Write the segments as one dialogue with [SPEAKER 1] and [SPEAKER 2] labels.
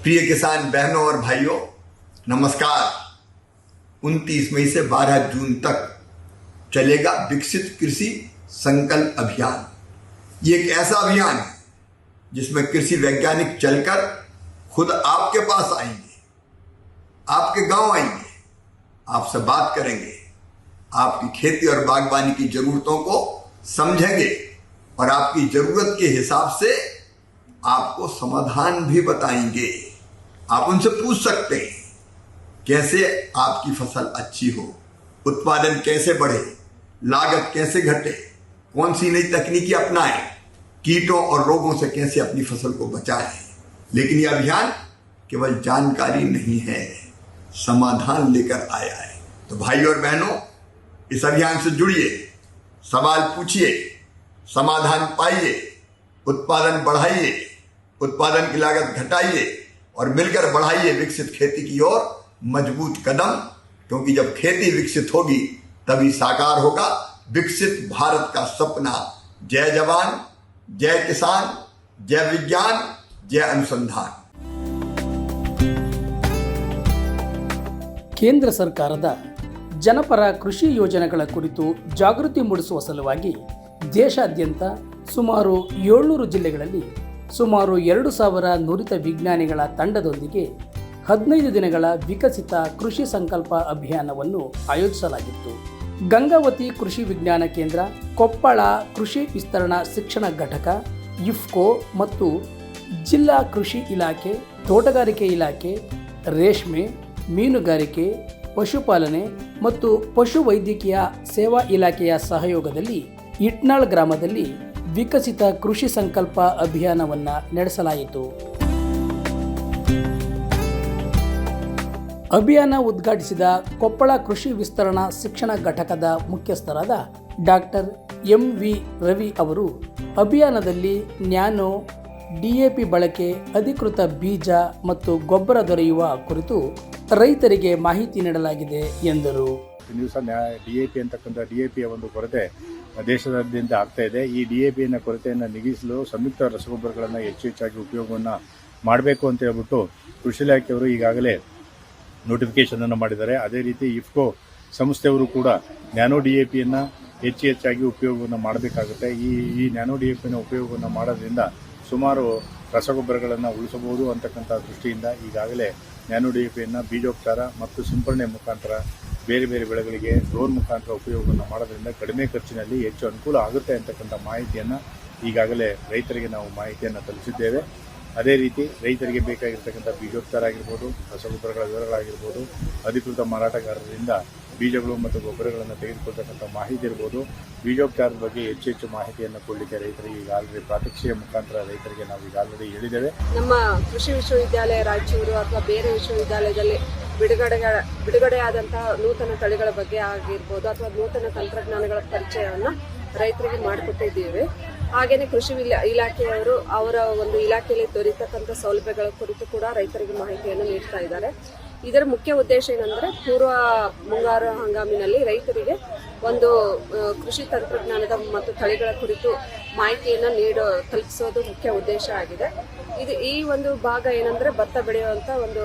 [SPEAKER 1] प्रिय किसान बहनों और भाइयों, नमस्कार। 29 मई से 12 जून तक चलेगा विकसित कृषि संकल्प अभियान। ये एक ऐसा अभियान है जिसमें कृषि वैज्ञानिक चलकर खुद आपके पास आएँगे, आपके गाँव आएँगे आपसे बात करेंगे, आपकी खेती और बागवानी की जरूरतों को समझेंगे। और आपकी ज़रूरत के हिसाब से आपको समाधान भी बताएँगे। आप उनसे पूछ सकते हैं, कैसे आपकी फ़सल अच्छी हो, उत्पादन कैसे बढ़े, लागत कैसे घटे कौन सी नई तकनीकी अपनाएँ, कीटों और रोगों से कैसे अपनी फ़सल को बचाएँ। लेकिन यह अभियान केवल जानकारी नहीं है, समाधान लेकर आया है। तो भाई और बहनों, इस अभियान से जुड़िए, सवाल पूछिए समाधान पाइए उत्पादन बढ़ाइए उत्पादन की लागत घटाइए और मिलकर बढ़ाइए विकसित खेती की ओर मजबूत कदम क्योंकि जब खेती विकसित होगी तभी साकार होगा विकसित भारत का सपना जय जवान जय किसान जय विज्ञान जय अनुसंधान
[SPEAKER 2] ಕೇಂದ್ರ ಸರ್ಕಾರದ ಜನಪರ ಕೃಷಿ ಯೋಜನೆಗಳ ಕುರಿತು ಜಾಗೃತಿ ಮೂಡಿಸುವ ಸಲುವಾಗಿ ದೇಶಾದ್ಯಂತ ಸುಮಾರು ಏಳ್ನೂರು ಜಿಲ್ಲೆಗಳಲ್ಲಿ ಸುಮಾರು ಎರಡು ಸಾವಿರ ನುರಿತ ವಿಜ್ಞಾನಿಗಳ ತಂಡದೊಂದಿಗೆ ಹದಿನೈದು ದಿನಗಳ ವಿಕಸಿತ ಕೃಷಿ ಸಂಕಲ್ಪ ಅಭಿಯಾನವನ್ನು ಆಯೋಜಿಸಲಾಗಿತ್ತು. ಗಂಗಾವತಿ ಕೃಷಿ ವಿಜ್ಞಾನ ಕೇಂದ್ರ, ಕೊಪ್ಪಳ ಕೃಷಿ ವಿಸ್ತರಣಾ ಶಿಕ್ಷಣ ಘಟಕ, ಇಫ್ಕೋ ಮತ್ತು ಜಿಲ್ಲಾ ಕೃಷಿ ಇಲಾಖೆ, ತೋಟಗಾರಿಕೆ ಇಲಾಖೆ, ರೇಷ್ಮೆ, ಮೀನುಗಾರಿಕೆ, ಪಶುಪಾಲನೆ ಮತ್ತು ಪಶುವೈದ್ಯಕೀಯ ಸೇವಾ ಇಲಾಖೆಯ ಸಹಯೋಗದಲ್ಲಿ ಇಟ್ನಾಳ್ ಗ್ರಾಮದಲ್ಲಿ ವಿಕಸಿತ ಕೃಷಿ ಸಂಕಲ್ಪ ಅಭಿಯಾನವನ್ನು ನಡೆಸಲಾಯಿತು. ಅಭಿಯಾನ ಉದ್ಘಾಟಿಸಿದ ಕೊಪ್ಪಳ ಕೃಷಿ ವಿಸ್ತರಣಾ ಶಿಕ್ಷಣ ಘಟಕದ ಮುಖ್ಯಸ್ಥರಾದ ಡಾಕ್ಟರ್ ಎಂ ವಿ ರವಿ ಅವರು, ಅಭಿಯಾನದಲ್ಲಿ ನ್ಯಾನೋ, ಡಿಎಪಿ ಬಳಕೆ, ಅಧಿಕೃತ ಬೀಜ ಮತ್ತು ಗೊಬ್ಬರ ದೊರೆಯುವ ಕುರಿತು ರೈತರಿಗೆ ಮಾಹಿತಿ ನೀಡಲಾಗಿದೆ ಎಂದರು.
[SPEAKER 3] ದಿವಸ ಡಿ ಎ ಪಿ ಅಂತಕ್ಕಂಥ ಡಿ ಎ ಪಿಯ ಒಂದು ಕೊರತೆ. ದೇಶದಾದ್ಯಂತ ಆಗ್ತಾ ಇದೆ. ಈ ಡಿ ಎ ಪಿಯನ್ನು ಕೊರತೆಯನ್ನು ನೀಗಿಸಲು ಸಂಯುಕ್ತ ರಸಗೊಬ್ಬರಗಳನ್ನು ಹೆಚ್ಚು ಹೆಚ್ಚಾಗಿ ಉಪಯೋಗವನ್ನು ಮಾಡಬೇಕು ಅಂತ ಹೇಳ್ಬಿಟ್ಟು ಕೃಷಿ ಇಲಾಖೆಯವರು ಈಗಾಗಲೇ ನೋಟಿಫಿಕೇಶನ್ ಅನ್ನು ಮಾಡಿದ್ದಾರೆ. ಅದೇ ರೀತಿ ಇಫ್ಕೋ ಸಂಸ್ಥೆಯವರು ಕೂಡ ನ್ಯಾನೋ ಡಿ ಎ ಪಿಯನ್ನು ಹೆಚ್ಚು ಹೆಚ್ಚಾಗಿ ಉಪಯೋಗವನ್ನು ಮಾಡಬೇಕಾಗುತ್ತೆ. ಈ ಈ ನ್ಯಾನೋ ಡಿ ಎ ಪಿನ ಉಪಯೋಗವನ್ನು ಮಾಡೋದ್ರಿಂದ ಸುಮಾರು ರಸಗೊಬ್ಬರಗಳನ್ನು ಉಳಿಸಬಹುದು ಅಂತಕ್ಕಂಥ ದೃಷ್ಟಿಯಿಂದ ಈಗಾಗಲೇ ನ್ಯಾನೋ ಡಿ ಎ ಪಿಯನ್ನು ಬೀಜೋಪಚಾರ ಮತ್ತು ಸಿಂಪರಣೆ ಮುಖಾಂತರ ಬೇರೆ ಬೇರೆ ಬೆಳೆಗಳಿಗೆ ಡ್ರೋನ್ ಮುಖಾಂತರ ಉಪಯೋಗವನ್ನು ಮಾಡೋದ್ರಿಂದ ಕಡಿಮೆ ಖರ್ಚಿನಲ್ಲಿ ಹೆಚ್ಚು ಅನುಕೂಲ ಆಗುತ್ತೆ ಅಂತಕ್ಕಂಥ ಮಾಹಿತಿಯನ್ನು ಈಗಾಗಲೇ ರೈತರಿಗೆ ನಾವು ಮಾಹಿತಿಯನ್ನು ತಲುಪಿಸಿದ್ದೇವೆ. ಅದೇ ರೀತಿ ರೈತರಿಗೆ ಬೇಕಾಗಿರ್ತಕ್ಕಂಥ ಬೀಜೋಪಚಾರ ಆಗಿರ್ಬೋದು, ರಸಗೊಬ್ಬರಗಳ ವಿವರಗಳಾಗಿರ್ಬೋದು, ಅಧಿಕೃತ ಮಾರಾಟಗಾರರಿಂದ ಬೀಜಗಳು ಮತ್ತು ಗೊಬ್ಬರಗಳನ್ನು ತೆಗೆದುಕೊಳ್ತಕ್ಕಂಥ ಮಾಹಿತಿ ಇರ್ಬೋದು. ಬೀಜೋಪಚಾರದ ಬಗ್ಗೆ ಹೆಚ್ಚು ಹೆಚ್ಚು ಮಾಹಿತಿಯನ್ನು ಕೊಡಲಿಕ್ಕೆ ರೈತರಿಗೆ ಈಗ ಆಲ್ರೆಡಿ ಮುಖಾಂತರ ರೈತರಿಗೆ ನಾವು ಈಗ ಆಲ್ರೆಡಿ ಹೇಳಿದ್ದೇವೆ.
[SPEAKER 4] ನಮ್ಮ ಕೃಷಿ ವಿಶ್ವವಿದ್ಯಾಲಯ ರಾಯಚೂರು ಅಥವಾ ಬೇರೆ ವಿಶ್ವವಿದ್ಯಾಲಯದಲ್ಲಿ ಬಿಡುಗಡೆ ಬಿಡುಗಡೆಯಾದಂತಹ ನೂತನ ತಳಿಗಳ ಬಗ್ಗೆ ಆಗಿರ್ಬೋದು ಅಥವಾ ನೂತನ ತಂತ್ರಜ್ಞಾನಗಳ ಪರಿಚಯವನ್ನು ರೈತರಿಗೆ ಮಾಡಿಕೊಟ್ಟಿದ್ದೇವೆ ಹಾಗೆಯೇ ಕೃಷಿ ಇಲಾ- ಇಲಾಖೆಯವರು ಅವರ ಒಂದು ಇಲಾಖೆಯಲ್ಲಿ ದೊರೆತಕ್ಕಂಥ ಸೌಲಭ್ಯಗಳ ಕುರಿತು ಕೂಡ ರೈತರಿಗೆ ಮಾಹಿತಿಯನ್ನು ನೀಡ್ತಾ ಇದ್ದಾರೆ. ಇದರ ಮುಖ್ಯ ಉದ್ದೇಶ ಏನಂದ್ರೆ ಪೂರ್ವ ಮುಂಗಾರು ಹಂಗಾಮಿನಲ್ಲಿ ರೈತರಿಗೆ ಒಂದು ಕೃಷಿ ತಂತ್ರಜ್ಞಾನದ ಮತ್ತು ತಳಿಗಳ ಕುರಿತು ಮಾಹಿತಿಯನ್ನು ನೀಡೋ, ತಲುಪಿಸೋದು ಮುಖ್ಯ ಉದ್ದೇಶ ಆಗಿದೆ. ಇದು ಈ ಒಂದು ಭಾಗ ಏನಂದ್ರೆ ಭತ್ತ ಬೆಳೆಯುವಂತ ಒಂದು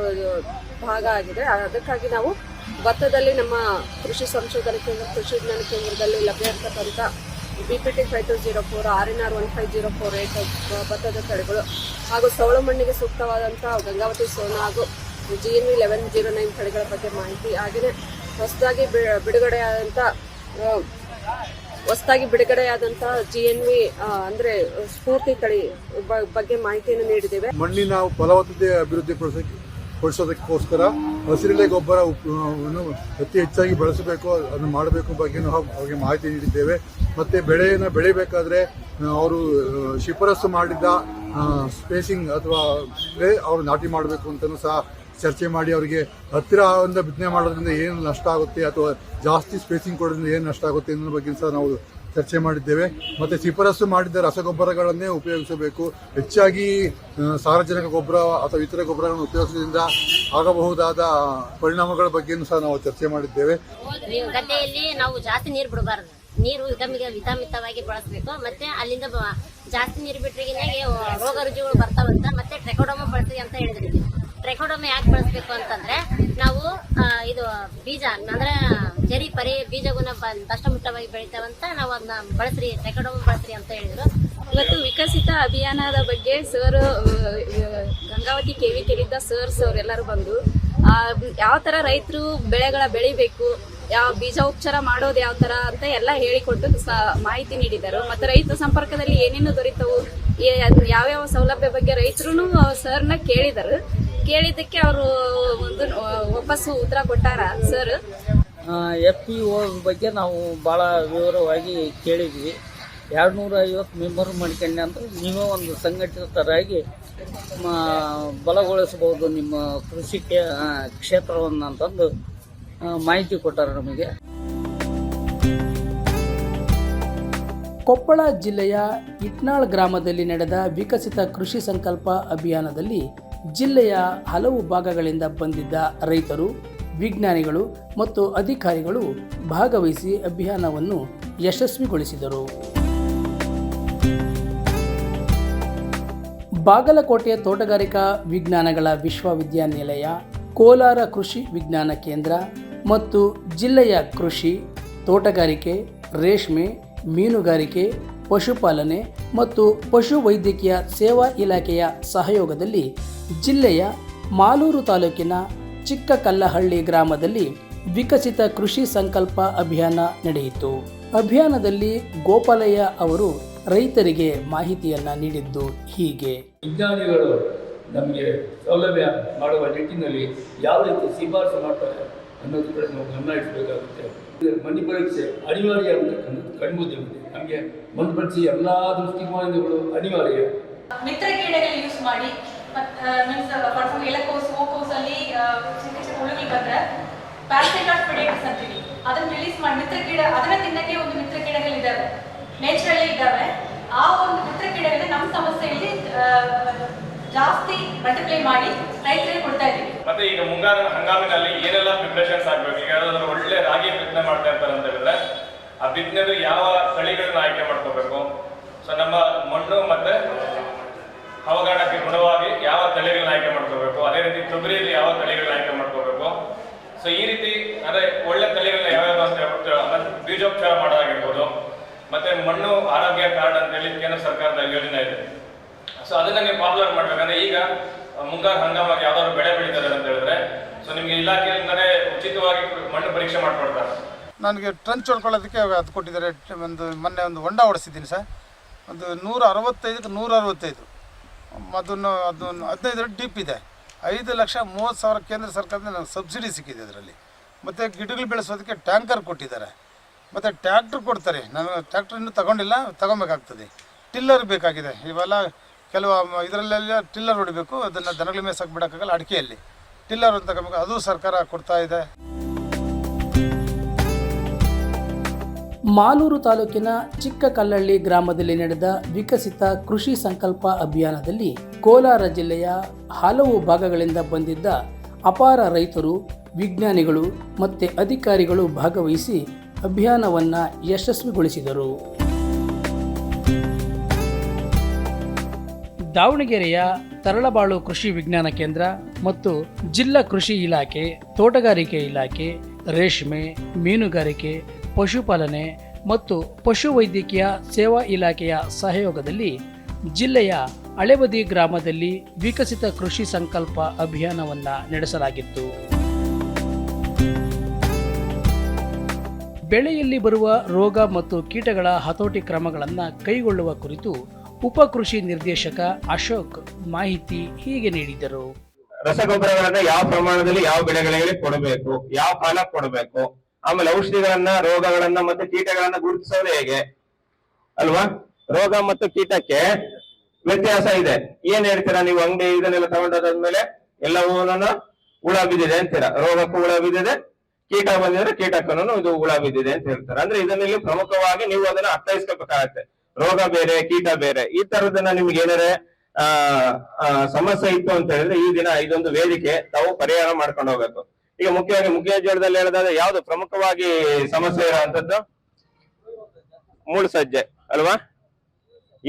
[SPEAKER 4] ಭಾಗ ಆಗಿದೆ. ಅದಕ್ಕಾಗಿ ನಾವು ಭತ್ತದಲ್ಲಿ ನಮ್ಮ ಕೃಷಿ ಸಂಶೋಧನಾ ಕೇಂದ್ರ, ಕೃಷಿ ವಿಜ್ಞಾನ ಕೇಂದ್ರದಲ್ಲಿ ಲಭ್ಯ ಇರತಕ್ಕಂಥ B P T five two zero four R N R one five zero four eight ಭತ್ತದ ತಳಿಗಳು ಹಾಗೂ ಸವಳು ಮಣ್ಣಿಗೆ ಸೂಕ್ತವಾದಂಥ ಗಂಗಾವತಿ ಸೋನ ಹಾಗೂ G N V eleven zero nine ತಳಿಗಳ ಬಗ್ಗೆ ಮಾಹಿತಿ ಹಾಗೆಯೇ ಹೊಸದಾಗಿ ಬಿಡುಗಡೆಯಾದಂಥ ಹೊಸದಾಗಿ ಬಿಡುಗಡೆಯಾದಂಥ ಜಿ ಎನ್ ವಿ ಅಂದರೆ ಸ್ಫೂರ್ತಿ ತಳಿ ಬಗ್ಗೆ ಮಾಹಿತಿಯನ್ನು ನೀಡಿದ್ದೇವೆ.
[SPEAKER 5] ಮಣ್ಣಿನ ಫಲವತ್ತತೆ ಅಭಿವೃದ್ಧಿ ಪಡಿಸೋದಕ್ಕೋಸ್ಕರ ಹಸಿರೆಲೆ ಗೊಬ್ಬರ ಅತಿ ಹೆಚ್ಚಾಗಿ ಬಳಸಬೇಕು, ಅದನ್ನು ಮಾಡಬೇಕು ಬಗ್ಗೆ ಅವ್ರಿಗೆ ಮಾಹಿತಿ ನೀಡಿದ್ದೇವೆ. ಮತ್ತೆ ಬೆಳೆಯನ್ನು ಬೆಳಿಬೇಕಾದ್ರೆ ಅವರು ಶಿಫಾರಸು ಮಾಡಿದ ಸ್ಪೇಸಿಂಗ್ ಅಥವಾ ಅವರು ನಾಟಿ ಮಾಡಬೇಕು ಅಂತಲೂ ಸಹ ಚರ್ಚೆ ಮಾಡಿ ಅವರಿಗೆ ಹತ್ತಿರದಿಂದ ಬಿತ್ತನೆ ಮಾಡೋದ್ರಿಂದ ಏನು ನಷ್ಟ ಆಗುತ್ತೆ ಅಥವಾ ಜಾಸ್ತಿ ಸ್ಪೇಸಿಂಗ್ ಕೊಡೋದ್ರಿಂದ ಏನು ನಷ್ಟ ಆಗುತ್ತೆ ಅನ್ನೋ ಬಗ್ಗೆ ಸಹ ನಾವು ಚರ್ಚೆ ಮಾಡಿದ್ದೇವೆ. ಮತ್ತೆ ಶಿಫಾರಸು ಮಾಡಿದ ರಸಗೊಬ್ಬರಗಳನ್ನೇ ಉಪಯೋಗಿಸಬೇಕು. ಹೆಚ್ಚಾಗಿ ಸಾರ್ವಜನಿಕ ಗೊಬ್ಬರ ಅಥವಾ ಇತರ ಗೊಬ್ಬರಗಳನ್ನು ಉಪಯೋಗಿಸೋದ್ರಿಂದ ಆಗಬಹುದಾದ ಪರಿಣಾಮಗಳ ಬಗ್ಗೆಯೂ ಸಹ ನಾವು ಚರ್ಚೆ ಮಾಡಿದ್ದೇವೆ.
[SPEAKER 6] ಗದ್ದೆಯಲ್ಲಿ ನಾವು ಜಾಸ್ತಿ ನೀರು ಬಿಡಬಾರ್ದು. ನೀರು ವಿಧಮಿಗೆ ವಿಧಮಿತವಾಗಿ ಬಳಸಬೇಕು. ಮತ್ತೆ ಅಲ್ಲಿಂದ ಜಾಸ್ತಿ ನೀರು ಬಿಟ್ಟರೆ ರೋಗ ರುಜಿಗಳು ಬರ್ತಾವಂತ, ಮತ್ತೆ ಟ್ರೆಕೋಡೋಮ ಬಳಸಿ ಅಂತ ಹೇಳಿದ್ರಿ. ಟ್ರೆಕೋಡೋಮ ಯಾಕೆ ಬಳಸಬೇಕು ಅಂತಂದ್ರೆ ನಾವು ಇದು ಬೀಜ, ಅಂದ್ರೆ ಜರಿ, ಪರಿ ಬೀಜಗುನ ಕಷ್ಟಮುಟ್ಟವಾಗಿ ಬೆಳಿತಾವಂತ ನಾವು ಅದನ್ನ ಬಳಸ್ರಿ ಟ್ರೆಕೋಡೋಮ ಬಳಸ್ರಿ ಅಂತ ಹೇಳಿದ್ರು.
[SPEAKER 7] ಇವತ್ತು ವಿಕಸಿತ ಅಭಿಯಾನದ ಬಗ್ಗೆ sir Gangavathi KV sir sirs ಅವರೆಲ್ಲರೂ ಬಂದು ಯಾವ ತರ ರೈತರು ಬೆಳೆಗಳ ಬೆಳಿಬೇಕು, ಯಾವ ಬೀಜ ಉಪಚಾರ ಮಾಡೋದು ಯಾವ ತರ ಅಂತ ಎಲ್ಲ ಹೇಳಿಕೊಟ್ಟು ಮಾಹಿತಿ ನೀಡಿದರು. ಮತ್ತೆ ರೈತ ಸಂಪರ್ಕದಲ್ಲಿ ಏನೇನು ದೊರೀತವು ಯಾವ್ಯಾವ ಸೌಲಭ್ಯ ಬಗ್ಗೆ ರೈತರು ಸರ್ನ ಕೇಳಿದರು. ಕೇಳಿದ್ದಕ್ಕೆ ಅವರು ಒಂದು ವಾಪಸ್ಸು ಉತ್ತರ ಕೊಟ್ಟಾರ. ಸರ್?
[SPEAKER 8] ಎಫ್ ಪಿ ಓ ಬಗ್ಗೆ ನಾವು ಭಾಳ ವಿವರವಾಗಿ ಕೇಳಿದ್ವಿ. ಎರಡು ನೂರ ಐವತ್ತು ಮೆಂಬರ್ ಮಾಡ್ಕೊಂಡೆ ಅಂದರೆ ನೀವೇ ಒಂದು ಸಂಘಟಿತರಾಗಿ ಮ- ಬಲಗೊಳಿಸಬಹುದು ನಿಮ್ಮ ಕೃಷಿ ಕ್ಷೇತ್ರವನ್ನು ಅಂತಂದು ಮಾಹಿತಿ ಕೊಟ್ಟಾರೆ ನಮಗೆ.
[SPEAKER 2] ಕೊಪ್ಪಳ ಜಿಲ್ಲೆಯ ಇಟ್ನಾಳ್ ಗ್ರಾಮದಲ್ಲಿ ನಡೆದ ವಿಕಸಿತ ಕೃಷಿ ಸಂಕಲ್ಪ ಅಭಿಯಾನದಲ್ಲಿ ಜಿಲ್ಲೆಯ ಹಲವು ಭಾಗಗಳಿಂದ ಬಂದಿದ್ದ ರೈತರು, ವಿಜ್ಞಾನಿಗಳು ಮತ್ತು ಅಧಿಕಾರಿಗಳು ಭಾಗವಹಿಸಿ ಅಭಿಯಾನವನ್ನು ಯಶಸ್ವಿಗೊಳಿಸಿದರು. ಬಾಗಲಕೋಟೆಯ ತೋಟಗಾರಿಕಾ ವಿಜ್ಞಾನಗಳ ವಿಶ್ವವಿದ್ಯಾನಿಲಯ, ಕೋಲಾರ ಕೃಷಿ ವಿಜ್ಞಾನ ಕೇಂದ್ರ ಮತ್ತು ಜಿಲ್ಲೆಯ ಕೃಷಿ, ತೋಟಗಾರಿಕೆ, ರೇಷ್ಮೆ, ಮೀನುಗಾರಿಕೆ, ಪಶುಪಾಲನೆ ಮತ್ತು ಪಶುವೈದ್ಯಕೀಯ ಸೇವಾ ಇಲಾಖೆಯ ಸಹಯೋಗದಲ್ಲಿ ಜಿಲ್ಲೆಯ ಮಾಲೂರು ತಾಲೂಕಿನ ಚಿಕ್ಕಕಲ್ಲಹಳ್ಳಿ ಗ್ರಾಮದಲ್ಲಿ ವಿಕಸಿತ ಕೃಷಿ ಸಂಕಲ್ಪ ಅಭಿಯಾನ ನಡೆಯಿತು. ಅಭಿಯಾನದಲ್ಲಿ ಗೋಪಾಲಯ್ಯ ಅವರು ರೈತರಿಗೆ ಮಾಹಿತಿಯನ್ನು ನೀಡಿದ್ದು ಹೀಗೆ.
[SPEAKER 9] ವಿಜ್ಞಾನಿಗಳು ನಮಗೆ ಸೌಲಭ್ಯ ಮಾಡುವ ನಿಟ್ಟಿನಲ್ಲಿ ಯಾವ ರೀತಿ ಶಿಫಾರಸು ಮಾಡ್ತಾರೆ ಅನ್ನೋದು ಕೂಡ ನಾವು ಗಮನ ಇಡಬೇಕಾಗುತ್ತೆ ಮಣ್ಣು ಪರೀಕ್ಷೆ ಅನಿವಾರ್ಯ ಅಂತಕ್ಕಂಥದ್ದು ಕಣ್ಮುದ್ದೆ ನಮಗೆ ಮಣ್ಣು ಪರೀಕ್ಷೆ ಎಲ್ಲ ದೃಷ್ಟಿಕೋನಗಳು ಅನಿವಾರ್ಯ.
[SPEAKER 10] ಮಿತ್ರ ಕ್ರೀಡೆಗಳು ಯೂಸ್ ಮಾಡಿ ಮೀನ್ಸ್ ಫಾರ್ ಎಲೆಕೋಸ್ ಓಕೋಸ್ ಅಲ್ಲಿ ಚಿಕ್ಕ ಚಿಕ್ಕ ಹುಳುಗಳು ಬಂದ್ರೆ ಪ್ಯಾರಾಸೈಟಾಸ್ ಪೆಡೇಟಸ್ ಅಂತೀವಿ ಅದನ್ನ ರಿಲೀಸ್ ಮಾಡಿ, ಮಿತ್ರ ಕೀಡ ಅದನ್ನ ತಿನ್ನಕ್ಕೆ ಒಂದು ಮಿತ್ರ ಕೀಡೆಗಳು ಇದಾವೆ ನೇಚರಲ್ಲಿ ಇದ್ದಾವೆ. ಆ ಒಂದು ಮಿತ್ರ ಕೀಡೆಗಳನ್ನ ನಮ್ಮ ಸಮಸ್ಯೆಯಲ್ಲಿ ಜಾಸ್ತಿ ಮಲ್ಟಿಪ್ಲೈ ಮಾಡಿ ರೈತರಿಗೆ ಕೊಡ್ತಾ ಇದ್ದೀವಿ.
[SPEAKER 11] ಮತ್ತೆ ಈಗ ಮುಂಗಾರು ಹಂಗಾಮಿನಲ್ಲಿ ಏನೆಲ್ಲ ಪ್ರಿಪ್ರೇಷನ್ಸ್ ಆಗ್ಬೇಕು? ಈಗ ಒಳ್ಳೆ ರಾಗಿ ಬಿತ್ತನೆ ಮಾಡ್ತಾ ಇರ್ತಾರೆ ಅಂತ ಹೇಳಿದ್ರೆ, ಆ ಬಿತ್ತನೆದು ಯಾವ ತಳಿಗಳನ್ನ ಆಯ್ಕೆ ಮಾಡ್ಕೋಬೇಕು? ಸೊ ನಮ್ಮ ಮಣ್ಣು ಮತ್ತೆ ಹವಾಗಾಟಕ್ಕೆ ಗುಣವಾಗಿ ಯಾವ ತಳಿಗಳನ್ನ ಆಯ್ಕೆ ಮಾಡ್ಕೋಬೇಕು? ಅದೇ ರೀತಿ ತೊಗರಿಯಲ್ಲಿ ಯಾವ ತಳಿಗಳನ್ನ ಆಯ್ಕೆ ಮಾಡ್ಕೋಬೇಕು? ಸೊ ಈ ರೀತಿ, ಅಂದ್ರೆ ಒಳ್ಳೆ ತಳಿಗಳನ್ನ ಯಾವ್ಯಾವ ಅಂತ ಹೇಳ್ಬಿಟ್ಟು ಬೀಜೋಪಚಾರ ಮಾಡೋದಾಗಿರ್ಬೋದು, ಮತ್ತೆ ಮಣ್ಣು ಆರೋಗ್ಯ ಕಾರ್ಡ್ ಅಂತ ಹೇಳಿ ಕೇಂದ್ರ ಸರ್ಕಾರದ ಯೋಜನೆ ಇದೆ. ಸೊ ಅದನ್ನ ನೀವು ಪಾಪ್ಯುಲರ್ ಮಾಡ್ಬೇಕಂದ್ರೆ ಈಗ, ಮುಂಗಾರು ಹಂಗಾಮಾಗಿ ಯಾವ್ದಾದ್ರು ಬೆಳೆ ಬೆಳೀತಾರೆ ಅಂತ ಹೇಳಿದ್ರೆ ಸೊ ನಿಮ್ಗೆ ಇಲಾಖೆಯಿಂದಲೇ ಉಚಿತವಾಗಿ ಮಣ್ಣು ಪರೀಕ್ಷೆ ಮಾಡ್ಕೊಡ್ತಾರೆ.
[SPEAKER 5] ನನಗೆ ಟ್ರಂಚ್ ಹೊಡ್ಕೊಳ್ಳೋದಕ್ಕೆ ಅದು ಕೊಟ್ಟಿದ್ದಾರೆ ಒಂದು ಮೊನ್ನೆ ಒಂದು ಹೊಂಡ ಹೊಡೆಸಿದ್ದೀನಿ ಸರ್. ಒಂದು ನೂರ ಅರವತ್ತೈದಕ್ಕೆ ನೂರ ಅರವತ್ತೈದು ಅದನ್ನು ಅದನ್ನು ಹದಿನೈದು ಡಿಪ್ ಇದೆ. ಐದು ಲಕ್ಷ ಮೂವತ್ತು ಸಾವಿರ ಕೇಂದ್ರ ಸರ್ಕಾರದಿಂದ ನನಗೆ ಸಬ್ಸಿಡಿ ಸಿಕ್ಕಿದೆ ಅದರಲ್ಲಿ ಮತ್ತು ಗಿಡಗಳು ಬೆಳೆಸೋದಕ್ಕೆ ಟ್ಯಾಂಕರ್ ಕೊಟ್ಟಿದ್ದಾರೆ. ಮತ್ತು ಟ್ಯಾಕ್ಟ್ರ್ ಕೊಡ್ತಾರೆ. ನಾನು ಟ್ಯಾಕ್ಟ್ರ್ ಇನ್ನೂ ತಗೊಂಡಿಲ್ಲ, ತಗೊಬೇಕಾಗ್ತದೆ. ಟಿಲ್ಲರ್ ಬೇಕಾಗಿದೆ. ಇವೆಲ್ಲ ಕೆಲವು ಇದರಲ್ಲೆಲ್ಲ ಟಿಲ್ಲರ್ ಹೊಡಿಬೇಕು. ಅದನ್ನು ದನಗಳ ಮೇಸಕ್ಕೆ ಬಿಡೋಕ್ಕಾಗಲ್ಲ ಅಡಿಕೆಯಲ್ಲಿ. ಟಿಲ್ಲರ್ ಅಂತ ಅದು ಸರ್ಕಾರ ಕೊಡ್ತಾ ಇದೆ.
[SPEAKER 2] ಮಾಲೂರು ತಾಲೂಕಿನ ಚಿಕ್ಕಕಲ್ಲಳ್ಳಿ ಗ್ರಾಮದಲ್ಲಿ ನಡೆದ ವಿಕಸಿತ ಕೃಷಿ ಸಂಕಲ್ಪ ಅಭಿಯಾನದಲ್ಲಿ ಕೋಲಾರ ಜಿಲ್ಲೆಯ ಹಲವು ಭಾಗಗಳಿಂದ ಬಂದಿದ್ದ ಅಪಾರ ರೈತರು, ವಿಜ್ಞಾನಿಗಳು ಮತ್ತು ಅಧಿಕಾರಿಗಳು ಭಾಗವಹಿಸಿ ಅಭಿಯಾನವನ್ನು ಯಶಸ್ವಿಗೊಳಿಸಿದರು. ದಾವಣಗೆರೆಯ ತರಳಬಾಳು ಕೃಷಿ ವಿಜ್ಞಾನ ಕೇಂದ್ರ ಮತ್ತು ಜಿಲ್ಲಾ ಕೃಷಿ ಇಲಾಖೆ, ತೋಟಗಾರಿಕೆ ಇಲಾಖೆ, ರೇಷ್ಮೆ, ಮೀನುಗಾರಿಕೆ ಪಶುಪಾಲನೆ ಮತ್ತು ಪಶುವೈದ್ಯಕೀಯ ಸೇವಾ ಇಲಾಖೆಯ ಸಹಯೋಗದಲ್ಲಿ ಜಿಲ್ಲೆಯ ಹಳೆಬದಿ ಗ್ರಾಮದಲ್ಲಿ ವಿಕಸಿತ ಕೃಷಿ ಸಂಕಲ್ಪ ಅಭಿಯಾನವನ್ನು ನಡೆಸಲಾಗಿತ್ತು. ಬೆಳೆಯಲ್ಲಿ ಬರುವ ರೋಗ ಮತ್ತು ಕೀಟಗಳ ಹತೋಟಿ ಕ್ರಮಗಳನ್ನು ಕೈಗೊಳ್ಳುವ ಕುರಿತು ಉಪ ಕೃಷಿ ನಿರ್ದೇಶಕ ಅಶೋಕ್ ಮಾಹಿತಿ ಹೀಗೆ ನೀಡಿದರು.
[SPEAKER 11] ರಸಗೊಬ್ಬರಗಳನ್ನ ಯಾವ ಪ್ರಮಾಣದಲ್ಲಿ ಯಾವ ಬೆಳೆಗಳಿಗೆ ಕೊಡಬೇಕು, ಯಾವ ಕಾಲ ಕೊಡಬೇಕು ಆಮೇಲೆ ಔಷಧಿಗಳನ್ನ ರೋಗಗಳನ್ನ ಮತ್ತೆ ಕೀಟಗಳನ್ನ ಗುರುತಿಸೋದು ಹೇಗೆ? ಅಲ್ವಾ? ರೋಗ ಮತ್ತು ಕೀಟಕ್ಕೆ ವ್ಯತ್ಯಾಸ ಇದೆ. ಏನ್ ಹೇಳ್ತೀರಾ ನೀವು ಅಂಗಡಿ ಇದನ್ನೆಲ್ಲ ತಗೊಂಡಾದ್ಮೇಲೆ ಎಲ್ಲವೂ ಹುಳ ಬಿದ್ದಿದೆ ಅಂತೀರಾ? ರೋಗಕ್ಕೂ ಹುಳ ಬಿದ್ದಿದೆ ಕೀಟ ಬಂದಿದ್ರೆ ಕೀಟಕ್ಕೂ ಇದು ಹುಳ ಬಿದ್ದಿದೆ ಅಂತ ಹೇಳ್ತಾರೆ. ಅಂದ್ರೆ ಇದನ್ನಲ್ಲಿ ಪ್ರಮುಖವಾಗಿ ನೀವು ಅದನ್ನ ಅರ್ಥೈಸ್ಕೋಬೇಕಾಗತ್ತೆ. ರೋಗ ಬೇರೆ ಕೀಟ ಬೇರೆ ಈ ತರದನ್ನ ನಿಮ್ಗೆ ಏನಾರೆ ಆ ಆ, ಸಮಸ್ಯೆ ಇತ್ತು ಅಂತ ಹೇಳಿದ್ರೆ ಈ ದಿನ ಇದೊಂದು ವೇದಿಕೆ ತಾವು ಪರಿಹಾರ ಮಾಡ್ಕೊಂಡು ಹೋಗ್ಬೇಕು ಈಗ ಮುಖ್ಯವಾಗಿ ಮುಖ್ಯಜೋಳದಲ್ಲಿ ಹೇಳೋದಾದ್ರೆ ಯಾವ್ದು ಪ್ರಮುಖವಾಗಿ ಸಮಸ್ಯೆ ಇರುವಂತದ್ದು?
[SPEAKER 12] ಮೂಳು ಸಜ್ಜೆ, ಅಲ್ವಾ?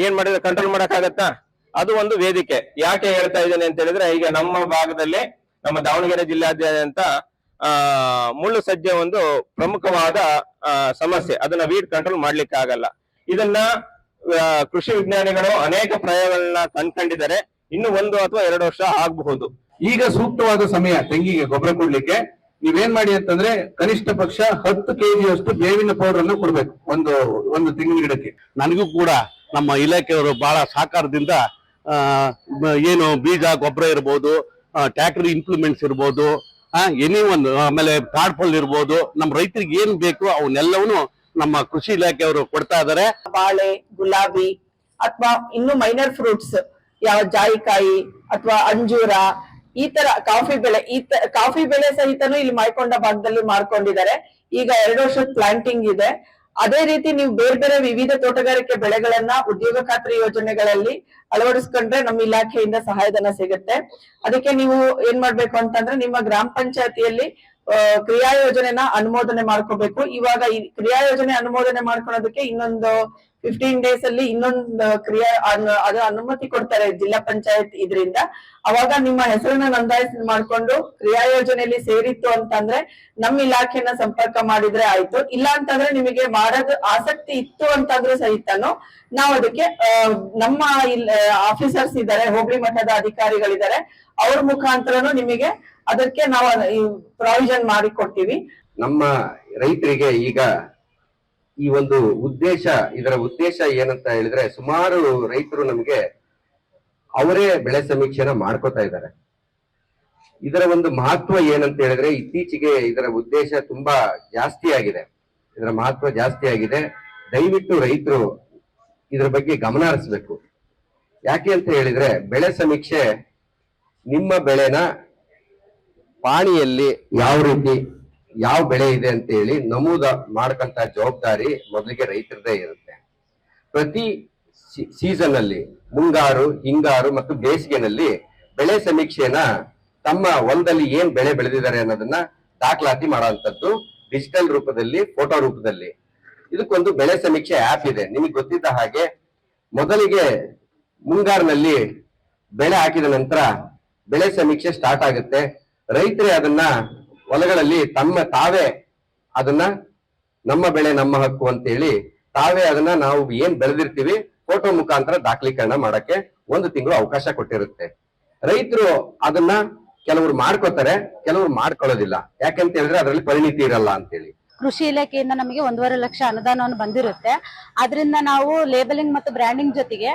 [SPEAKER 12] ಏನ್ ಮಾಡಿದ್ರೆ ಕಂಟ್ರೋಲ್ ಮಾಡಕ್ಕಾಗತ್ತಾ? ಅದು ಒಂದು ವೇದಿಕೆ. ಯಾಕೆ ಹೇಳ್ತಾ ಇದ್ದೇನೆ ಅಂತ ಹೇಳಿದ್ರೆ, ಈಗ ನಮ್ಮ ಭಾಗದಲ್ಲಿ, ನಮ್ಮ ದಾವಣಗೆರೆ ಜಿಲ್ಲಾದ್ಯಂತ, ಆ ಮುಳ್ಳು ಸಜ್ಜೆ ಒಂದು ಪ್ರಮುಖವಾದ ಸಮಸ್ಯೆ. ಅದನ್ನ ವೀಡ್ ಕಂಟ್ರೋಲ್ ಮಾಡ್ಲಿಕ್ಕೆ ಆಗಲ್ಲ. ಇದನ್ನ ಕೃಷಿ ವಿಜ್ಞಾನಿಗಳು ಅನೇಕ ಪ್ರಯೋಗಗಳನ್ನ ಕಂಡ್ಕೊಂಡಿದ್ದಾರೆ. ಇನ್ನು ಒಂದು ಅಥವಾ ಎರಡು ವರ್ಷ ಆಗಬಹುದು.
[SPEAKER 13] ಈಗ ಸೂಕ್ತವಾದ ಸಮಯ ತೆಂಗಿಗೆ ಗೊಬ್ಬರ ಕೊಡ್ಲಿಕ್ಕೆ. ನೀವೇನ್ ಮಾಡಿ ಅಂತಂದ್ರೆ ಕನಿಷ್ಠ ಪಕ್ಷ ಹತ್ತು ಕೆಜಿಯಷ್ಟು ಬೇವಿನ ಪೌಡರ್ ಅನ್ನು ಕೊಡ್ಬೇಕು ಒಂದು ಒಂದು ತೆಂಗಿನ ಗಿಡಕ್ಕೆ.
[SPEAKER 14] ನನಗೂ ಕೂಡ ನಮ್ಮ ಇಲಾಖೆಯವರು ಬಹಳ ಸಹಕಾರದಿಂದ ಆ, ಏನು ಬೀಜ ಗೊಬ್ಬರ ಇರ್ಬೋದು ಟ್ಯಾಕ್ಟರ್ ಇಂಪ್ಲಿಮೆಂಟ್ಸ್ ಇರ್ಬೋದು ಎನಿ ಒಂದು ಆಮೇಲೆ ತಾಡ್ಪಲ್ ಇರ್ಬೋದು ನಮ್ಮ ರೈತರಿಗೆ ಏನ್ ಬೇಕು ಅವನ್ನೆಲ್ಲವನ್ನೂ ನಮ್ಮ ಕೃಷಿ ಇಲಾಖೆಯವರು ಕೊಡ್ತಾ ಇದ್ದಾರೆ.
[SPEAKER 15] ಬಾಳೆ ಗುಲಾಬಿ ಅಥವಾ ಇನ್ನು ಮೈನರ್ ಫ್ರೂಟ್ಸ್ ಯಾವ ಜಾಯಿಕಾಯಿ ಅಥವಾ ಅಂಜೂರ ಈ ತರ ಕಾಫಿ ಬೆಳೆ, ಈ ಕಾಫಿ ಬೆಳೆ ಸಹಿತನು ಇಲ್ಲಿ ಮಾಡ್ಕೊಂಡ ಭಾಗದಲ್ಲಿ ಮಾಡ್ಕೊಂಡಿದ್ದಾರೆ ಈಗ ಎರಡು ವರ್ಷದ ಪ್ಲಾಂಟಿಂಗ್ ಇದೆ. ಅದೇ ರೀತಿ ನೀವು ಬೇರೆ ಬೇರೆ ವಿವಿಧ ತೋಟಗಾರಿಕೆ ಬೆಳೆಗಳನ್ನ ಉದ್ಯೋಗ ಖಾತ್ರಿ ಯೋಜನೆಗಳಲ್ಲಿ ಅಳವಡಿಸ್ಕೊಂಡ್ರೆ ನಮ್ಮ ಇಲಾಖೆಯಿಂದ ಸಹಾಯಧನ ಸಿಗುತ್ತೆ. ಅದಕ್ಕೆ ನೀವು ಏನ್ ಮಾಡ್ಬೇಕು ಅಂತಂದ್ರೆ ನಿಮ್ಮ ಗ್ರಾಮ ಪಂಚಾಯತಿಯಲ್ಲಿ ಕ್ರಿಯಾ ಯೋಜನೆನ ಅನುಮೋದನೆ ಮಾಡ್ಕೋಬೇಕು. ಇವಾಗ ಈ ಕ್ರಿಯಾ ಯೋಜನೆ ಅನುಮೋದನೆ ಮಾಡ್ಕೊಳೋದಕ್ಕೆ ಇನ್ನೊಂದು ಫಿಫ್ಟೀನ್ ಡೇಸ್ ಅಲ್ಲಿ ಇನ್ನೊಂದು ಕ್ರಿಯಾ ಅದು ಅನುಮತಿ ಕೊಡ್ತಾರೆ ಜಿಲ್ಲಾ ಪಂಚಾಯತ್ ಇದರಿಂದ. ಅವಾಗ ನಿಮ್ಮ ಹೆಸರನ್ನ ನೋಂದಾಯಿಸಿ ಮಾಡ್ಕೊಂಡು ಕ್ರಿಯಾ ಯೋಜನೆಯಲ್ಲಿ ಸೇರಿತ್ತು ಅಂತಂದ್ರೆ ನಮ್ಮ ಇಲಾಖೆನ ಸಂಪರ್ಕ ಮಾಡಿದ್ರೆ ಆಯ್ತು. ಇಲ್ಲ ಅಂತಂದ್ರೆ ನಿಮಗೆ ಮಾಡೋದು ಆಸಕ್ತಿ ಇತ್ತು ಅಂತಂದ್ರೆ ಸಹಿತನು ನಾವು ಅದಕ್ಕೆ ನಮ್ಮ ಆಫೀಸರ್ಸ್ ಇದ್ದಾರೆ, ಹೋಬಳಿ ಮಠದ ಅಧಿಕಾರಿಗಳಿದ್ದಾರೆ. ಅವ್ರ ಮುಖಾಂತರನು ನಿಮಗೆ ಅದಕ್ಕೆ ನಾವು ಪ್ರಾವಿಷನ್ ಮಾಡಿ ಕೊಡ್ತೀವಿ.
[SPEAKER 13] ನಮ್ಮ ರೈತರಿಗೆ ಈಗ ಈ ಒಂದು ಉದ್ದೇಶ, ಇದರ ಉದ್ದೇಶ ಏನಂತ ಹೇಳಿದ್ರೆ ಸುಮಾರು ರೈತರು ನಮಗೆ ಅವರೇ ಬೆಳೆ ಸಮೀಕ್ಷೆನ ಮಾಡ್ಕೋತಾ ಇದ್ದಾರೆ. ಇದರ ಒಂದು ಮಹತ್ವ ಏನಂತ ಹೇಳಿದ್ರೆ ಇತ್ತೀಚೆಗೆ ಇದರ ಉದ್ದೇಶ ತುಂಬಾ ಜಾಸ್ತಿ ಆಗಿದೆ. ಇದರ ಮಹತ್ವ ಜಾಸ್ತಿ ಆಗಿದೆ. ದಯವಿಟ್ಟು ರೈತರು ಇದರ ಬಗ್ಗೆ ಗಮನ ಹರಿಸ್ಬೇಕು. ಯಾಕೆ ಅಂತ ಹೇಳಿದ್ರೆ ಬೆಳೆ ಸಮೀಕ್ಷೆ ನಿಮ್ಮ ಬೆಳೆನ ಪಾಣಿಯಲ್ಲಿ ಯಾವ ರೀತಿ, ಯಾವ ಬೆಳೆ ಇದೆ ಅಂತ ಹೇಳಿ ನಮೂದ ಮಾಡ್ಕಂತ ಜವಾಬ್ದಾರಿ ಮೊದಲಿಗೆ ರೈತರದೇ ಇರುತ್ತೆ. ಪ್ರತಿ ಸೀಸನ್ ಅಲ್ಲಿ ಮುಂಗಾರು, ಹಿಂಗಾರು ಮತ್ತು ಬೇಸಿಗೆನಲ್ಲಿ ಬೆಳೆ ಸಮೀಕ್ಷೆನ ತಮ್ಮ ಹೊಲದಲ್ಲಿ ಏನ್ ಬೆಳೆ ಬೆಳೆದಿದ್ದಾರೆ ಅನ್ನೋದನ್ನ ದಾಖಲಾತಿ ಮಾಡುವಂತದ್ದು ಡಿಜಿಟಲ್ ರೂಪದಲ್ಲಿ ಫೋಟೋ ರೂಪದಲ್ಲಿ. ಇದಕ್ಕೊಂದು ಬೆಳೆ ಸಮೀಕ್ಷೆ ಆಪ್ ಇದೆ. ನಿಮಗೆ ಗೊತ್ತಿದ್ದ ಹಾಗೆ ಮೊದಲಿಗೆ ಮುಂಗಾರಿನಲ್ಲಿ ಬೆಳೆ ಹಾಕಿದ ನಂತರ ಬೆಳೆ ಸಮೀಕ್ಷೆ ಸ್ಟಾರ್ಟ್ ಆಗುತ್ತೆ. ರೈತರೇ ಅದನ್ನ ಹೊಲಗಳಲ್ಲಿ ತಮ್ಮ ತಾವೇ ಅದನ್ನ ನಮ್ಮ ಬೆಳೆ ನಮ್ಮ ಹಕ್ಕು ಅಂತ ಹೇಳಿ ತಾವೇ ಅದನ್ನ ನಾವು ಏನ್ ಬೆಳೆದಿರ್ತೀವಿ ಫೋಟೋ ಮುಖಾಂತರ ದಾಖಲೀಕರಣ ಮಾಡಕ್ಕೆ ಒಂದು ತಿಂಗಳು ಅವಕಾಶ ಕೊಟ್ಟಿರುತ್ತೆ. ರೈತರು ಅದನ್ನ ಕೆಲವರು ಮಾಡ್ಕೋತಾರೆ, ಕೆಲವರು ಮಾಡ್ಕೊಳ್ಳೋದಿಲ್ಲ. ಯಾಕಂತ ಹೇಳಿದ್ರೆ ಅದರಲ್ಲಿ ಪರಿಣಿತಿ ಇರಲ್ಲ ಅಂತೇಳಿ.
[SPEAKER 16] ಕೃಷಿ ಇಲಾಖೆಯಿಂದ ನಮಗೆ ಒಂದೂವರೆ ಲಕ್ಷ ಅನುದಾನವನ್ನು ಬಂದಿರುತ್ತೆ. ಅದರಿಂದ ನಾವು ಲೇಬಲಿಂಗ್ ಮತ್ತು ಬ್ರ್ಯಾಂಡಿಂಗ್ ಜೊತೆಗೆ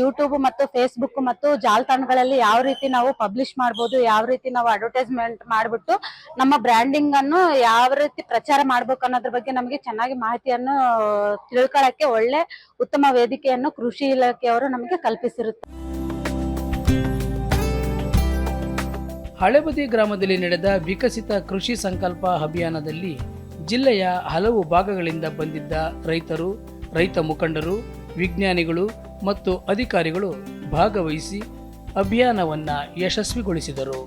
[SPEAKER 16] ಯೂಟ್ಯೂಬ್ ಮತ್ತು ಫೇಸ್ಬುಕ್ ಮತ್ತು ಜಾಲತಾಣಗಳಲ್ಲಿ ಯಾವ ರೀತಿ ನಾವು ಪಬ್ಲಿಷ್ ಮಾಡ್ಬೋದು, ಯಾವ ರೀತಿ ನಾವು ಅಡ್ವರ್ಟೈಸ್ಮೆಂಟ್ ಮಾಡಿಬಿಟ್ಟು ನಮ್ಮ ಬ್ರ್ಯಾಂಡಿಂಗ್ ಅನ್ನು ಯಾವ ರೀತಿ ಪ್ರಚಾರ ಮಾಡ್ಬೇಕು ಅನ್ನೋದ್ರ ಬಗ್ಗೆ ನಮಗೆ ಚೆನ್ನಾಗಿ ಮಾಹಿತಿಯನ್ನು ತಿಳ್ಕೊಳ್ಳಕ್ಕೆ ಒಳ್ಳೆ ಉತ್ತಮ ವೇದಿಕೆಯನ್ನು ಕೃಷಿ ಇಲಾಖೆಯವರು ನಮಗೆ ಕಲ್ಪಿಸಿರುತ್ತೆ
[SPEAKER 2] ಹಳೆಬದಿ ಗ್ರಾಮದಲ್ಲಿ ನಡೆದ ವಿಕಸಿತ ಕೃಷಿ ಸಂಕಲ್ಪ ಅಭಿಯಾನದಲ್ಲಿ ಜಿಲ್ಲೆಯ ಹಲವು ಭಾಗಗಳಿಂದ ಬಂದಿದ್ದ ರೈತರು ರೈತ ಮುಖಂಡರು ವಿಜ್ಞಾನಿಗಳು ಮತ್ತು ಅಧಿಕಾರಿಗಳು ಭಾಗವಹಿಸಿ ಅಭಿಯಾನವನ್ನು ಯಶಸ್ವಿಗೊಳಿಸಿದರು.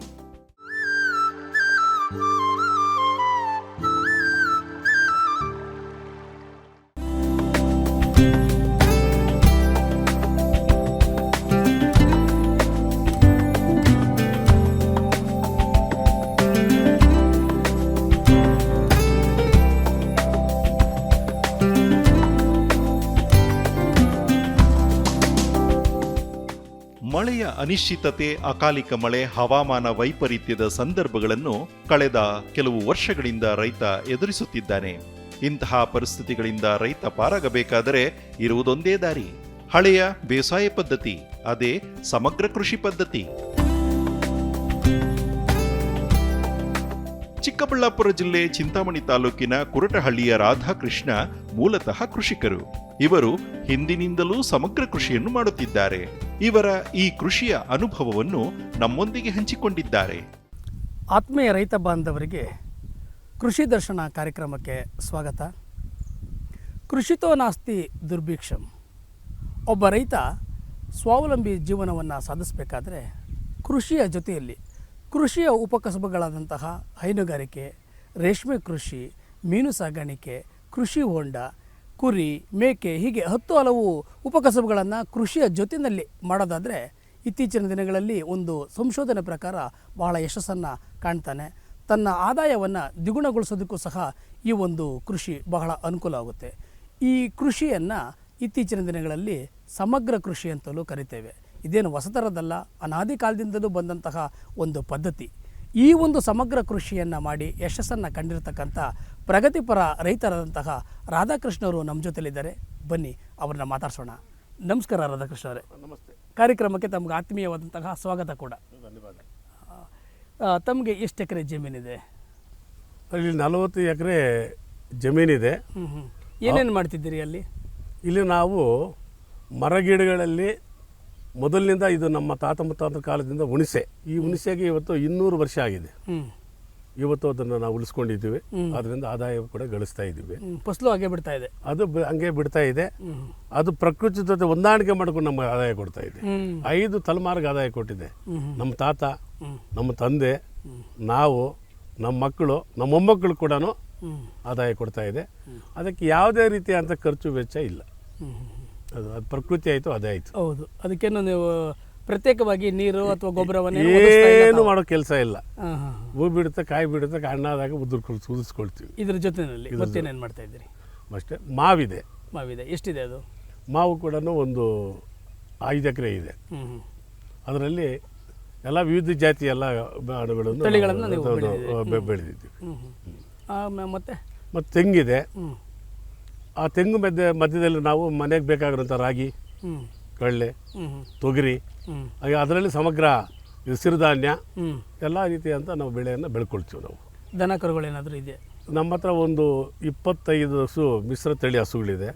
[SPEAKER 17] ಅನಿಶ್ಚಿತತೆ, ಅಕಾಲಿಕ ಮಳೆ, ಹವಾಮಾನ ವೈಪರೀತ್ಯದ ಸಂದರ್ಭಗಳನ್ನು ಕಳೆದ ಕೆಲವು ವರ್ಷಗಳಿಂದ ರೈತ ಎದುರಿಸುತ್ತಿದ್ದಾನೆ. ಇಂತಹ ಪರಿಸ್ಥಿತಿಗಳಿಂದ ರೈತ ಪಾರಾಗಬೇಕಾದರೆ ಇರುವುದೊಂದೇ ದಾರಿ. ಹಳೆಯ ಬೇಸಾಯ ಪದ್ಧತಿ, ಅದೇ ಸಮಗ್ರ ಕೃಷಿ ಪದ್ಧತಿ. ಚಿಕ್ಕಬಳ್ಳಾಪುರ ಜಿಲ್ಲೆ ಚಿಂತಾಮಣಿ ತಾಲೂಕಿನ ಕುರಟಹಳ್ಳಿಯ ರಾಧಾಕೃಷ್ಣ ಮೂಲತಃ ಕೃಷಿಕರು. ಇವರು ಹಿಂದಿನಿಂದಲೂ ಸಮಗ್ರ ಕೃಷಿಯನ್ನು ಮಾಡುತ್ತಿದ್ದಾರೆ. ಇವರ ಈ ಕೃಷಿಯ ಅನುಭವವನ್ನು ನಮ್ಮೊಂದಿಗೆ ಹಂಚಿಕೊಂಡಿದ್ದಾರೆ.
[SPEAKER 2] ಆತ್ಮೀಯ ರೈತ ಬಾಂಧವರಿಗೆ ಕೃಷಿ ದರ್ಶನ ಕಾರ್ಯಕ್ರಮಕ್ಕೆ ಸ್ವಾಗತ. ಕೃಷಿತೋ ನಾಸ್ತಿ ದುರ್ಭಿಕ್ಷಂ. ಒಬ್ಬ ರೈತ ಸ್ವಾವಲಂಬಿ ಜೀವನವನ್ನು ಸಾಧಿಸಬೇಕಾದ್ರೆ ಕೃಷಿಯ ಜೊತೆಯಲ್ಲಿ ಕೃಷಿಯ ಉಪಕಸಬುಗಳಾದಂತಹ ಹೈನುಗಾರಿಕೆ, ರೇಷ್ಮೆ ಕೃಷಿ, ಮೀನು ಸಾಗಾಣಿಕೆ, ಕೃಷಿ ಹೊಂಡ, ಕುರಿ, ಮೇಕೆ ಹೀಗೆ ಹತ್ತು ಹಲವು ಉಪಕಸಬುಗಳನ್ನು ಕೃಷಿಯ ಜೊತೆಯಲ್ಲಿ ಮಾಡೋದಾದರೆ ಇತ್ತೀಚಿನ ದಿನಗಳಲ್ಲಿ ಒಂದು ಸಂಶೋಧನೆ ಪ್ರಕಾರ ಬಹಳ ಯಶಸ್ಸನ್ನು ಕಾಣ್ತಾನೆ. ತನ್ನ ಆದಾಯವನ್ನು ದ್ವಿಗುಣಗೊಳಿಸೋದಕ್ಕೂ ಸಹ ಈ ಒಂದು ಕೃಷಿ ಬಹಳ ಅನುಕೂಲ ಆಗುತ್ತೆ. ಈ ಕೃಷಿಯನ್ನು ಇತ್ತೀಚಿನ ದಿನಗಳಲ್ಲಿ ಸಮಗ್ರ ಕೃಷಿ ಅಂತಲೂ ಕರಿತೇವೆ. ಇದೇನು ಹೊಸತರದಲ್ಲ ಅನಾದಿ ಕಾಲದಿಂದಲೂ ಬಂದಂತಹ ಒಂದು ಪದ್ಧತಿ. ಈ ಒಂದು ಸಮಗ್ರ ಕೃಷಿಯನ್ನು ಮಾಡಿ ಯಶಸ್ಸನ್ನು ಕಂಡಿರ್ತಕ್ಕಂಥ ಪ್ರಗತಿಪರ ರೈತರಾದಂತಹ ರಾಧಾಕೃಷ್ಣವರು ನಮ್ಮ ಜೊತೆಲಿದ್ದಾರೆ. ಬನ್ನಿ ಅವ್ರನ್ನ ಮಾತಾಡ್ಸೋಣ. ನಮಸ್ಕಾರ ರಾಧಾಕೃಷ್ಣ ಅವರೇ.
[SPEAKER 14] ನಮಸ್ತೆ.
[SPEAKER 2] ಕಾರ್ಯಕ್ರಮಕ್ಕೆ ತಮ್ಗೆ ಆತ್ಮೀಯವಾದಂತಹ ಸ್ವಾಗತ ಕೂಡ.
[SPEAKER 14] ಧನ್ಯವಾದ.
[SPEAKER 2] ತಮಗೆ ಎಷ್ಟು ಎಕರೆ ಜಮೀನಿದೆ?
[SPEAKER 14] ಇಲ್ಲಿ ನಲವತ್ತು ಎಕರೆ ಜಮೀನಿದೆ.
[SPEAKER 2] ಏನೇನು ಮಾಡ್ತಿದ್ದೀರಿ ಅಲ್ಲಿ?
[SPEAKER 14] ಇಲ್ಲಿ ನಾವು ಮರಗಿಡಗಳಲ್ಲಿ ಮೊದಲಿನಿಂದ ಇದು ನಮ್ಮ ತಾತ ಮುತ್ತಾತರ ಕಾಲದಿಂದ ಹುಣಸೆ. ಈ ಹುಣಸೆಗೆ ಇವತ್ತು ಇನ್ನೂರು ವರ್ಷ ಆಗಿದೆ. ಇವತ್ತು ಅದನ್ನು ನಾವು ಉಳಿಸ್ಕೊಂಡಿದ್ದೀವಿ. ಅದರಿಂದ ಆದಾಯ ಕೂಡ ಗಳಿಸ್ತಾ ಇದ್ದೀವಿ.
[SPEAKER 2] ಫಸಲು ಹಾಗೆ ಬಿಡ್ತಾ ಇದೆ.
[SPEAKER 14] ಅದು ಹಂಗೆ ಬಿಡ್ತಾ ಇದೆ. ಅದು ಪ್ರಕೃತಿ ಜೊತೆ ಹೊಂದಾಣಿಕೆ ಮಾಡಿಕೊಂಡು ನಮ್ಗೆ ಆದಾಯ ಕೊಡ್ತಾ ಇದೆ. ಐದು ತಲೆಮಾರಿಗೆ ಆದಾಯ ಕೊಟ್ಟಿದೆ. ನಮ್ಮ ತಾತ ನಮ್ಮ ತಂದೆ ನಾವು ನಮ್ಮ ಮಕ್ಕಳು ನಮ್ಮ ಮೊಮ್ಮಕ್ಕಳು ಕೂಡ ಆದಾಯ ಕೊಡ್ತಾ ಇದೆ. ಅದಕ್ಕೆ ಯಾವುದೇ ರೀತಿಯಾದಂಥ ಖರ್ಚು ವೆಚ್ಚ ಇಲ್ಲ. ಅದು ಅದು ಪ್ರಕೃತಿ ಆಯಿತು ಅದೇ ಆಯಿತು.
[SPEAKER 2] ಹೌದು. ಅದಕ್ಕೇನು ನೀವು ಪ್ರತ್ಯೇಕವಾಗಿ ನೀರು ಅಥವಾ ಗೊಬ್ಬರವನ್ನು
[SPEAKER 14] ಏನು ಮಾಡೋ ಕೆಲಸ ಇಲ್ಲ.
[SPEAKER 2] ಹಾಂ ಹಾಂ
[SPEAKER 14] ಹೂ. ಬಿಡುತ್ತೆ ಕಾಯಿ ಬಿಡುತ್ತೆ ಹಣ್ಣಾದಾಗ ಉದುರ್ಕೊಳ್ ಉದಿಸ್ಕೊಳ್ತೀವಿ
[SPEAKER 2] ಇದ್ರ ಜೊತೆಯಲ್ಲಿ ಮತ್ತೇನೇನು ಮಾಡ್ತಾ ಇದ್ದೀರಿ?
[SPEAKER 14] ಅಷ್ಟೇ. ಮಾವಿದೆ.
[SPEAKER 2] ಮಾವಿದೆ. ಎಷ್ಟಿದೆ ಅದು?
[SPEAKER 14] ಮಾವು ಕೂಡ ಒಂದು ಐದು ಎಕರೆ ಇದೆ. ಅದರಲ್ಲಿ ಎಲ್ಲ ವಿವಿಧ ಜಾತಿ ಎಲ್ಲ ಹಣ್ಣುಗಳನ್ನು
[SPEAKER 2] ತಳಿಗಳನ್ನು ನೀವು ಬೆಳೆದಿದ್ದೀರಿ.
[SPEAKER 14] ಬೆಳೆದಿದ್ದೀವಿ.
[SPEAKER 2] ಮತ್ತೆ. ಮತ್ತೆ?
[SPEAKER 14] ಮತ್ತು ತೆಂಗಿದೆ. ಆ ತೆಂಗು ಮಧ್ಯ ಮಧ್ಯದಲ್ಲಿ ನಾವು ಮನೆಗೆ ಬೇಕಾಗಿರೋಂಥ ರಾಗಿ. ಕಳ್ಳೆ. ತೊಗರಿ ಹಾಗೆ ಅದರಲ್ಲಿ ಸಮಗ್ರ ಸಿರಿಧಾನ್ಯ. ಎಲ್ಲ ರೀತಿಯಂಥ ನಾವು ಬೆಳೆಯನ್ನು ಬೆಳ್ಕೊಳ್ತೀವಿ ನಾವು
[SPEAKER 2] ದನ ಕರುಗಳೇನಾದರೂ ಇದೆ
[SPEAKER 14] ನಮ್ಮ ಹತ್ರ ಒಂದು ಇಪ್ಪತ್ತೈದು ಹಸು ಮಿಶ್ರ ತಳಿ ಹಸುಗಳಿದೆ.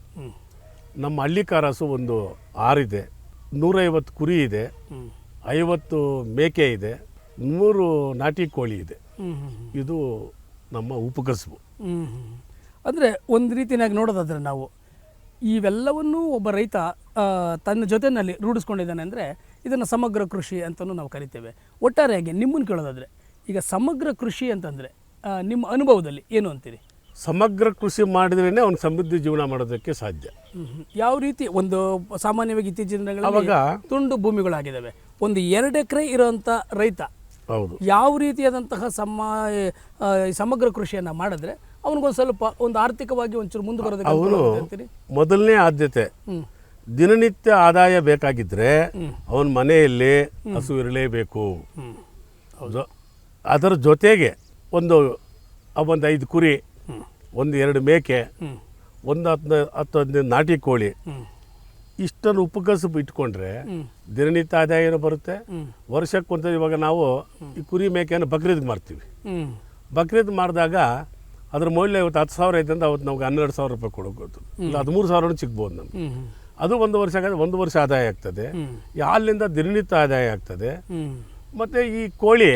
[SPEAKER 14] ನಮ್ಮ ಹಳ್ಳಿಕಾರ ಹಸು ಒಂದು ಆರಿದೆ ನೂರೈವತ್ತು ಕುರಿ ಇದೆ. ಐವತ್ತು ಮೇಕೆ ಇದೆ ನೂರು ನಾಟಿ ಕೋಳಿ ಇದೆ. ಇದು ನಮ್ಮ ಉಪಕಸಬು.
[SPEAKER 2] ಅಂದರೆ ಒಂದು ರೀತಿಯಾಗಿ ನೋಡೋದಾದರೆ ನಾವು ಇವೆಲ್ಲವನ್ನೂ ಒಬ್ಬ ರೈತ ತನ್ನ ಜೊತೆಯಲ್ಲಿ ರೂಢಿಸ್ಕೊಂಡಿದ್ದಾನೆ ಅಂದರೆ ಇದನ್ನು ಸಮಗ್ರ ಕೃಷಿ ಅಂತಲೂ ನಾವು ಕರಿತೇವೆ. ಒಟ್ಟಾರೆಯಾಗಿ ನಿಮ್ಮನ್ನು ಕೇಳೋದಾದರೆ ಈಗ ಸಮಗ್ರ ಕೃಷಿ ಅಂತಂದರೆ ನಿಮ್ಮ ಅನುಭವದಲ್ಲಿ ಏನು ಅಂತೀರಿ?
[SPEAKER 14] ಸಮಗ್ರ ಕೃಷಿ ಮಾಡಿದ್ರೇ ಅವ್ನು ಸಮೃದ್ಧಿ ಜೀವನ ಮಾಡೋದಕ್ಕೆ ಸಾಧ್ಯ.
[SPEAKER 2] ಯಾವ ರೀತಿ ಒಂದು ಸಾಮಾನ್ಯವಾಗಿ ಇತ್ತೀಚಿನ
[SPEAKER 14] ದಿನಗಳ
[SPEAKER 2] ತುಂಡು ಭೂಮಿಗಳಾಗಿದ್ದಾವೆ. ಒಂದು ಎರಡು ಎಕರೆ ಇರೋಂಥ ರೈತ
[SPEAKER 14] ಹೌದು.
[SPEAKER 2] ಯಾವ ರೀತಿಯಾದಂತಹ ಸಮ ಸಮಗ್ರ ಕೃಷಿಯನ್ನು ಮಾಡಿದ್ರೆ ಅವನಿಗೊಂದು ಸ್ವಲ್ಪ ಒಂದು ಆರ್ಥಿಕವಾಗಿ ಒಂಚೂರು ಮುಂದೆ ಬರೋದಕ್ಕೆ
[SPEAKER 14] ಅವನು
[SPEAKER 2] ಅನುಕೂಲ ಆಗುತ್ತೆ ಅಂತೀರಿ?
[SPEAKER 14] ಮೊದಲನೇ ಆದ್ಯತೆ.
[SPEAKER 2] ಹ್ಮ್.
[SPEAKER 14] ದಿನನಿತ್ಯ ಆದಾಯ ಬೇಕಾಗಿದ್ರೆ ಅವನ ಮನೆಯಲ್ಲಿ ಹಸು ಇರಲೇಬೇಕು. ಹೌದು ಅದರ ಜೊತೆಗೆ ಒಂದು ಒಂದು ಐದು ಕುರಿ ಒಂದು ಎರಡು ಮೇಕೆ ಒಂದು ಹತ್ತು ಹತ್ತು ಹದಿನೈದು ನಾಟಿ ಕೋಳಿ ಇಷ್ಟನ್ನು ಉಪಕಸು ಇಟ್ಕೊಂಡ್ರೆ ದಿನನಿತ್ಯ ಆದಾಯನೂ ಬರುತ್ತೆ. ವರ್ಷಕ್ಕೊಂದು ಇವಾಗ ನಾವು ಈ ಕುರಿ ಮೇಕೆಯನ್ನು ಬಕ್ರೀದ್ ಮಾಡ್ತೀವಿ
[SPEAKER 2] ಹ್ಮ್.
[SPEAKER 14] ಬಕ್ರೀದ್ ಮಾಡಿದಾಗ ಅದ್ರ ಮೌಲ್ಯ ಇವತ್ತು ಹತ್ತು ಸಾವಿರ ಐತೆ ಅಂತ ಅವತ್ತು ನಮ್ಗೆ ಹನ್ನೆರಡು ಸಾವಿರ ರೂಪಾಯಿ ಕೊಡೋದು ಇಲ್ಲ ಹದಿಮೂರು ಸಾವಿರನೂ ಸಿಗ್ಬೋದು ನಮ್ಗೆ. ಅದು ಒಂದು ವರ್ಷ ಆಗಿದೆ ಒಂದು ವರ್ಷ ಆದಾಯ ಆಗ್ತದೆ. ಹಾಲಿನಿಂದ ದಿನನಿತ್ಯ ಆದಾಯ ಆಗ್ತದೆ. ಮತ್ತು ಈ ಕೋಳಿ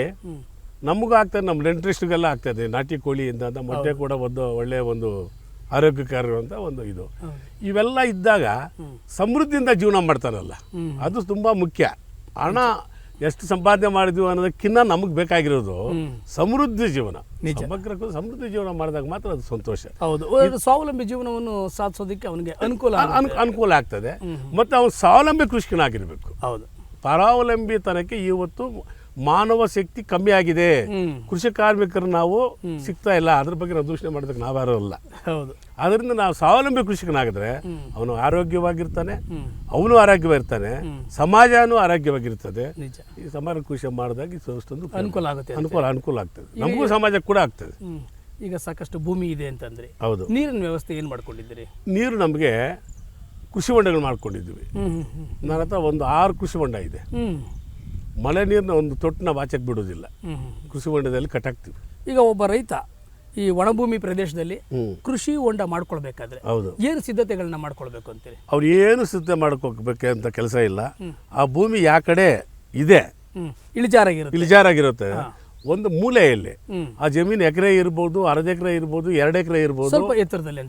[SPEAKER 14] ನಮಗೂ ಆಗ್ತದೆ ನಮ್ಮ ನೆಂಟ್ರಿಸ್ಟ್ಗೆಲ್ಲ ಆಗ್ತದೆ. ನಾಟಿ ಕೋಳಿಯಿಂದ ಅಂತ ಮೊಟ್ಟೆ ಕೂಡ ಒಂದು ಒಳ್ಳೆಯ ಒಂದು ಆರೋಗ್ಯಕರವಂತ ಒಂದು ಇದು. ಇವೆಲ್ಲ ಇದ್ದಾಗ ಸಮೃದ್ಧಿಯಿಂದ ಜೀವನ ಮಾಡ್ತಾರಲ್ಲ. ಅದು ತುಂಬ ಮುಖ್ಯ. ಹಣ ಎಷ್ಟು ಸಂಪಾದನೆ ಮಾಡಿದ್ವಿ ಅನ್ನೋದಕ್ಕಿಂತ ನಮಗೆ ಬೇಕಾಗಿರೋದು ಸಮೃದ್ಧಿ ಜೀವನ. ಸಮಗ್ರ ಸಮೃದ್ಧಿ ಜೀವನ ಮಾಡಿದಾಗ ಮಾತ್ರ ಅದು ಸಂತೋಷ.
[SPEAKER 2] ಹೌದು. ಸ್ವಾವಲಂಬಿ ಜೀವನವನ್ನು ಸಾಧಿಸೋದಕ್ಕೆ ಅವನಿಗೆ ಅನುಕೂಲ
[SPEAKER 14] ಅನ್- ಅನುಕೂಲ ಆಗ್ತದೆ. ಮತ್ತು ಅವನು ಸ್ವಾವಲಂಬಿ ಕೃಷಿಕನಾಗಿರ್ಬೇಕು.
[SPEAKER 2] ಹೌದು.
[SPEAKER 14] ಪರಾವಲಂಬಿತನಕ್ಕೆ ಇವತ್ತು ಮಾನವ ಶಕ್ತಿ ಕಮ್ಮಿ ಆಗಿದೆ. ಕೃಷಿ ಕಾರ್ಮಿಕರು ನಾವು ಸಿಗ್ತಾ ಇಲ್ಲ. ಅದ್ರ ಬಗ್ಗೆ ನಾವು ದೂಷಣೆ ಮಾಡೋದಕ್ಕೆ ನಾವ್ಯಾರು ಅಲ್ಲ
[SPEAKER 2] ಹೌದು.
[SPEAKER 14] ಅದರಿಂದ ನಾವು ಸ್ವಾವಲಂಬಿ ಕೃಷಿಕನಾಗಿದ್ರೆ ಅವನು ಆರೋಗ್ಯವಾಗಿರ್ತಾನೆ ಅವನು ಆರೋಗ್ಯವಾಗಿರ್ತಾನೆ ಸಮಾಜನೂ ಆರೋಗ್ಯವಾಗಿರ್ತದೆ.
[SPEAKER 2] ನಿಜ.
[SPEAKER 14] ಈ ಸಮಾಜ ಕೃಷಿ ಮಾಡಿದಾಗ ಅಷ್ಟೊಂದು
[SPEAKER 2] ಅನುಕೂಲ ಆಗುತ್ತೆ
[SPEAKER 14] ಅನುಕೂಲ ಅನುಕೂಲ ಆಗ್ತದೆ. ನಮಗೂ ಸಮಾಜಕ್ಕೆ ಕೂಡ ಆಗ್ತದೆ.
[SPEAKER 2] ಈಗ ಸಾಕಷ್ಟು ಭೂಮಿ ಇದೆ ಅಂತಂದ್ರೆ
[SPEAKER 14] ಹೌದು.
[SPEAKER 2] ನೀರಿನ ವ್ಯವಸ್ಥೆ ಏನು ಮಾಡ್ಕೊಂಡಿದ್ದೀರಿ?
[SPEAKER 14] ನೀರು ನಮಗೆ ಕೃಷಿ ಹೊಂಡಗಳು
[SPEAKER 2] ಮಾಡ್ಕೊಂಡಿದ್ವಿ.
[SPEAKER 14] ನನ್ನ ಹತ್ರ ಒಂದು ಆರು ಕೃಷಿ ಹೊಂಡ ಇದೆ. ಮಳೆ ನೀರನ್ನ ಒಂದು ತೊಟ್ಟಿನ ವಾಚಕ್ಕೆ ಬಿಡೋದಿಲ್ಲ
[SPEAKER 2] ಹ್ಮ್ ಹ್ಮ್.
[SPEAKER 14] ಕೃಷಿ ಹೊಂಡದಲ್ಲಿ ಕಟ್ಟಾಕ್ತೀವಿ.
[SPEAKER 2] ಈಗ ಒಬ್ಬ ರೈತ ಈ ಒಣಭೂಮಿ ಪ್ರದೇಶದಲ್ಲಿ ಕೃಷಿ ಹೊಂಡ ಮಾಡ್ಕೊಳ್ಬೇಕಾದ್ರೆ
[SPEAKER 14] ಹೌದು.
[SPEAKER 2] ಏನು ಸಿದ್ಧತೆಗಳನ್ನ ಮಾಡ್ಕೊಳ್ಬೇಕು ಅಂತೇಳಿ
[SPEAKER 14] ಅವ್ರು ಏನು ಸಿದ್ಧ ಅಂತ ಕೆಲಸ ಇಲ್ಲ. ಆ ಭೂಮಿ ಯಾ ಕಡೆ ಇದೆ.
[SPEAKER 2] ಇಳಿಜಾರಾಗಿರುತ್ತೆ.
[SPEAKER 14] ಇಳಿಜಾರಾಗಿರುತ್ತೆ. ಒಂದು ಮೂಲೆಯಲ್ಲಿ. ಆ ಜಮೀನು ಎಕರೆ ಇರ್ಬೋದು ಅರ್ಧ ಎಕರೆ ಇರ್ಬೋದು ಎರಡು ಎಕರೆ ಇರ್ಬೋದು.
[SPEAKER 2] ಸ್ವಲ್ಪ ಎತ್ತರದಲ್ಲಿ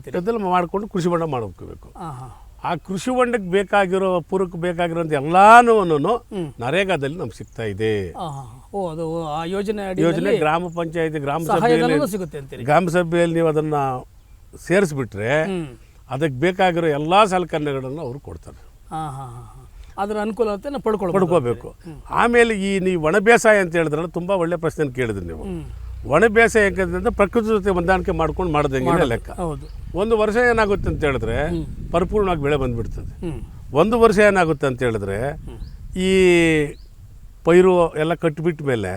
[SPEAKER 14] ಮಾಡ್ಕೊಂಡು ಕೃಷಿ ಹೊಂಡ ಮಾಡ್ಕೋಬೇಕು ಆ ಕೃಷಿ ಹೊಂಡಕ್ಕೆ ಬೇಕಾಗಿರೋ ಪೂರಕ ಬೇಕಾಗಿರೋಂಥ ಎಲ್ಲಾನು ನರೇಗಾದಲ್ಲಿ ನಮ್ಗೆ ಸಿಗ್ತಾ ಇದೆ.
[SPEAKER 2] ಹಾ ಹಾ ಓ ಅದು ಆ ಯೋಜನೆ
[SPEAKER 14] ಯೋಜನೆ ಗ್ರಾಮ ಪಂಚಾಯತಿ ಗ್ರಾಮ ಸಭೆಯಲ್ಲಿ
[SPEAKER 2] ಸಿಗುತ್ತೆ ಅಂತೀರಿ.
[SPEAKER 14] ಗ್ರಾಮ ಸಭೆಯಲ್ಲಿ ನೀವು ಅದನ್ನ ಸೇರಿಸ್ಬಿಟ್ರೆ ಅದಕ್ಕೆ ಬೇಕಾಗಿರೋ ಎಲ್ಲ ಸಲಕರಣೆಗಳನ್ನು ಅವರು ಕೊಡ್ತಾರೆ.
[SPEAKER 2] ಅದರ ಅನುಕೂಲತೆನ ಪಡ್ಕೊಳ್ಬೇಕು
[SPEAKER 14] ಪಡ್ಕೋಬೇಕು. ಆಮೇಲೆ ಈ ನೀವು ಒಣ ಬೇಸಾಯ ಅಂತ ಹೇಳಿದ್ರಲ್ಲ ತುಂಬ ಒಳ್ಳೆ ಪ್ರಶ್ನೆ ಕೇಳಿದ್ರಿ ನೀವು. ಒಣ ಬೇಸಾಯ ಹೆಂಗಂದ್ರೆ ಪ್ರಕೃತಿ ಜೊತೆ ಹೊಂದಾಣಿಕೆ ಮಾಡ್ಕೊಂಡು ಮಾಡ್ದಂಗೆ ಲೆಕ್ಕ.
[SPEAKER 2] ಹೌದು.
[SPEAKER 14] ಒಂದು ವರ್ಷ ಏನಾಗುತ್ತೆ ಅಂತ ಹೇಳಿದ್ರೆ ಪರಿಪೂರ್ಣವಾಗಿ ಬೆಳೆ ಬಂದ್ಬಿಡ್ತದೆ. ಒಂದು ವರ್ಷ ಏನಾಗುತ್ತೆ ಅಂತ ಹೇಳಿದ್ರೆ ಈ ಪೈರು ಎಲ್ಲ ಕಟ್ಟಿಬಿಟ್ಟ ಮೇಲೆ